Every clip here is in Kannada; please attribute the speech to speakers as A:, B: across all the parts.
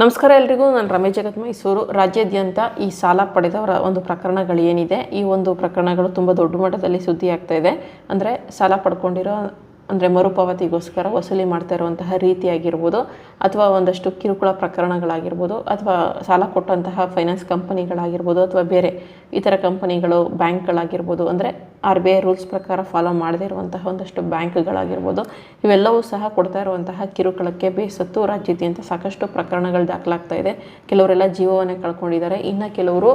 A: ನಮಸ್ಕಾರ ಎಲ್ರಿಗೂ, ನಾನು ರಮೇಶ್ ಜಗತ್ ಮೈಸೂರು ರಾಜ್ಯಾದ್ಯಂತ ಈ ಸಾಲ ಪಡೆದವರ ಒಂದು ಪ್ರಕರಣಗಳು ಏನಿದೆ ಈ ಒಂದು ಪ್ರಕರಣಗಳು ತುಂಬ ದೊಡ್ಡ ಮಟ್ಟದಲ್ಲಿ ಸುದ್ದಿ ಆಗ್ತಾ ಇದೆ. ಅಂದರೆ ಸಾಲ ಪಡ್ಕೊಂಡಿರೋ ಅಂದರೆ ಮರುಪಾವತಿಗೋಸ್ಕರ ವಸೂಲಿ ಮಾಡ್ತಾ ಇರುವಂತಹ ರೀತಿಯಾಗಿರ್ಬೋದು, ಅಥವಾ ಒಂದಷ್ಟು ಕಿರುಕುಳ ಪ್ರಕರಣಗಳಾಗಿರ್ಬೋದು, ಅಥವಾ ಸಾಲ ಕೊಟ್ಟಂತಹ ಫೈನಾನ್ಸ್ ಕಂಪನಿಗಳಾಗಿರ್ಬೋದು, ಅಥವಾ ಬೇರೆ ಇತರ ಕಂಪನಿಗಳು, ಬ್ಯಾಂಕ್ಗಳಾಗಿರ್ಬೋದು, ಅಂದರೆ ಆರ್ ಬಿ ಐ ರೂಲ್ಸ್ ಪ್ರಕಾರ ಫಾಲೋ ಮಾಡದೇ ಇರುವಂತಹ ಒಂದಷ್ಟು ಬ್ಯಾಂಕ್ಗಳಾಗಿರ್ಬೋದು, ಇವೆಲ್ಲವೂ ಸಹ ಕೊಡ್ತಾ ಇರುವಂತಹ ಕಿರುಕುಳಕ್ಕೆ ಬೇಸತ್ತು ರಾಜ್ಯಾದ್ಯಂತ ಸಾಕಷ್ಟು ಪ್ರಕರಣಗಳು ದಾಖಲಾಗ್ತಾ ಇದೆ. ಕೆಲವರೆಲ್ಲ ಜೀವವನ್ನೇ ಕಳ್ಕೊಂಡಿದ್ದಾರೆ. ಇನ್ನು ಕೆಲವರು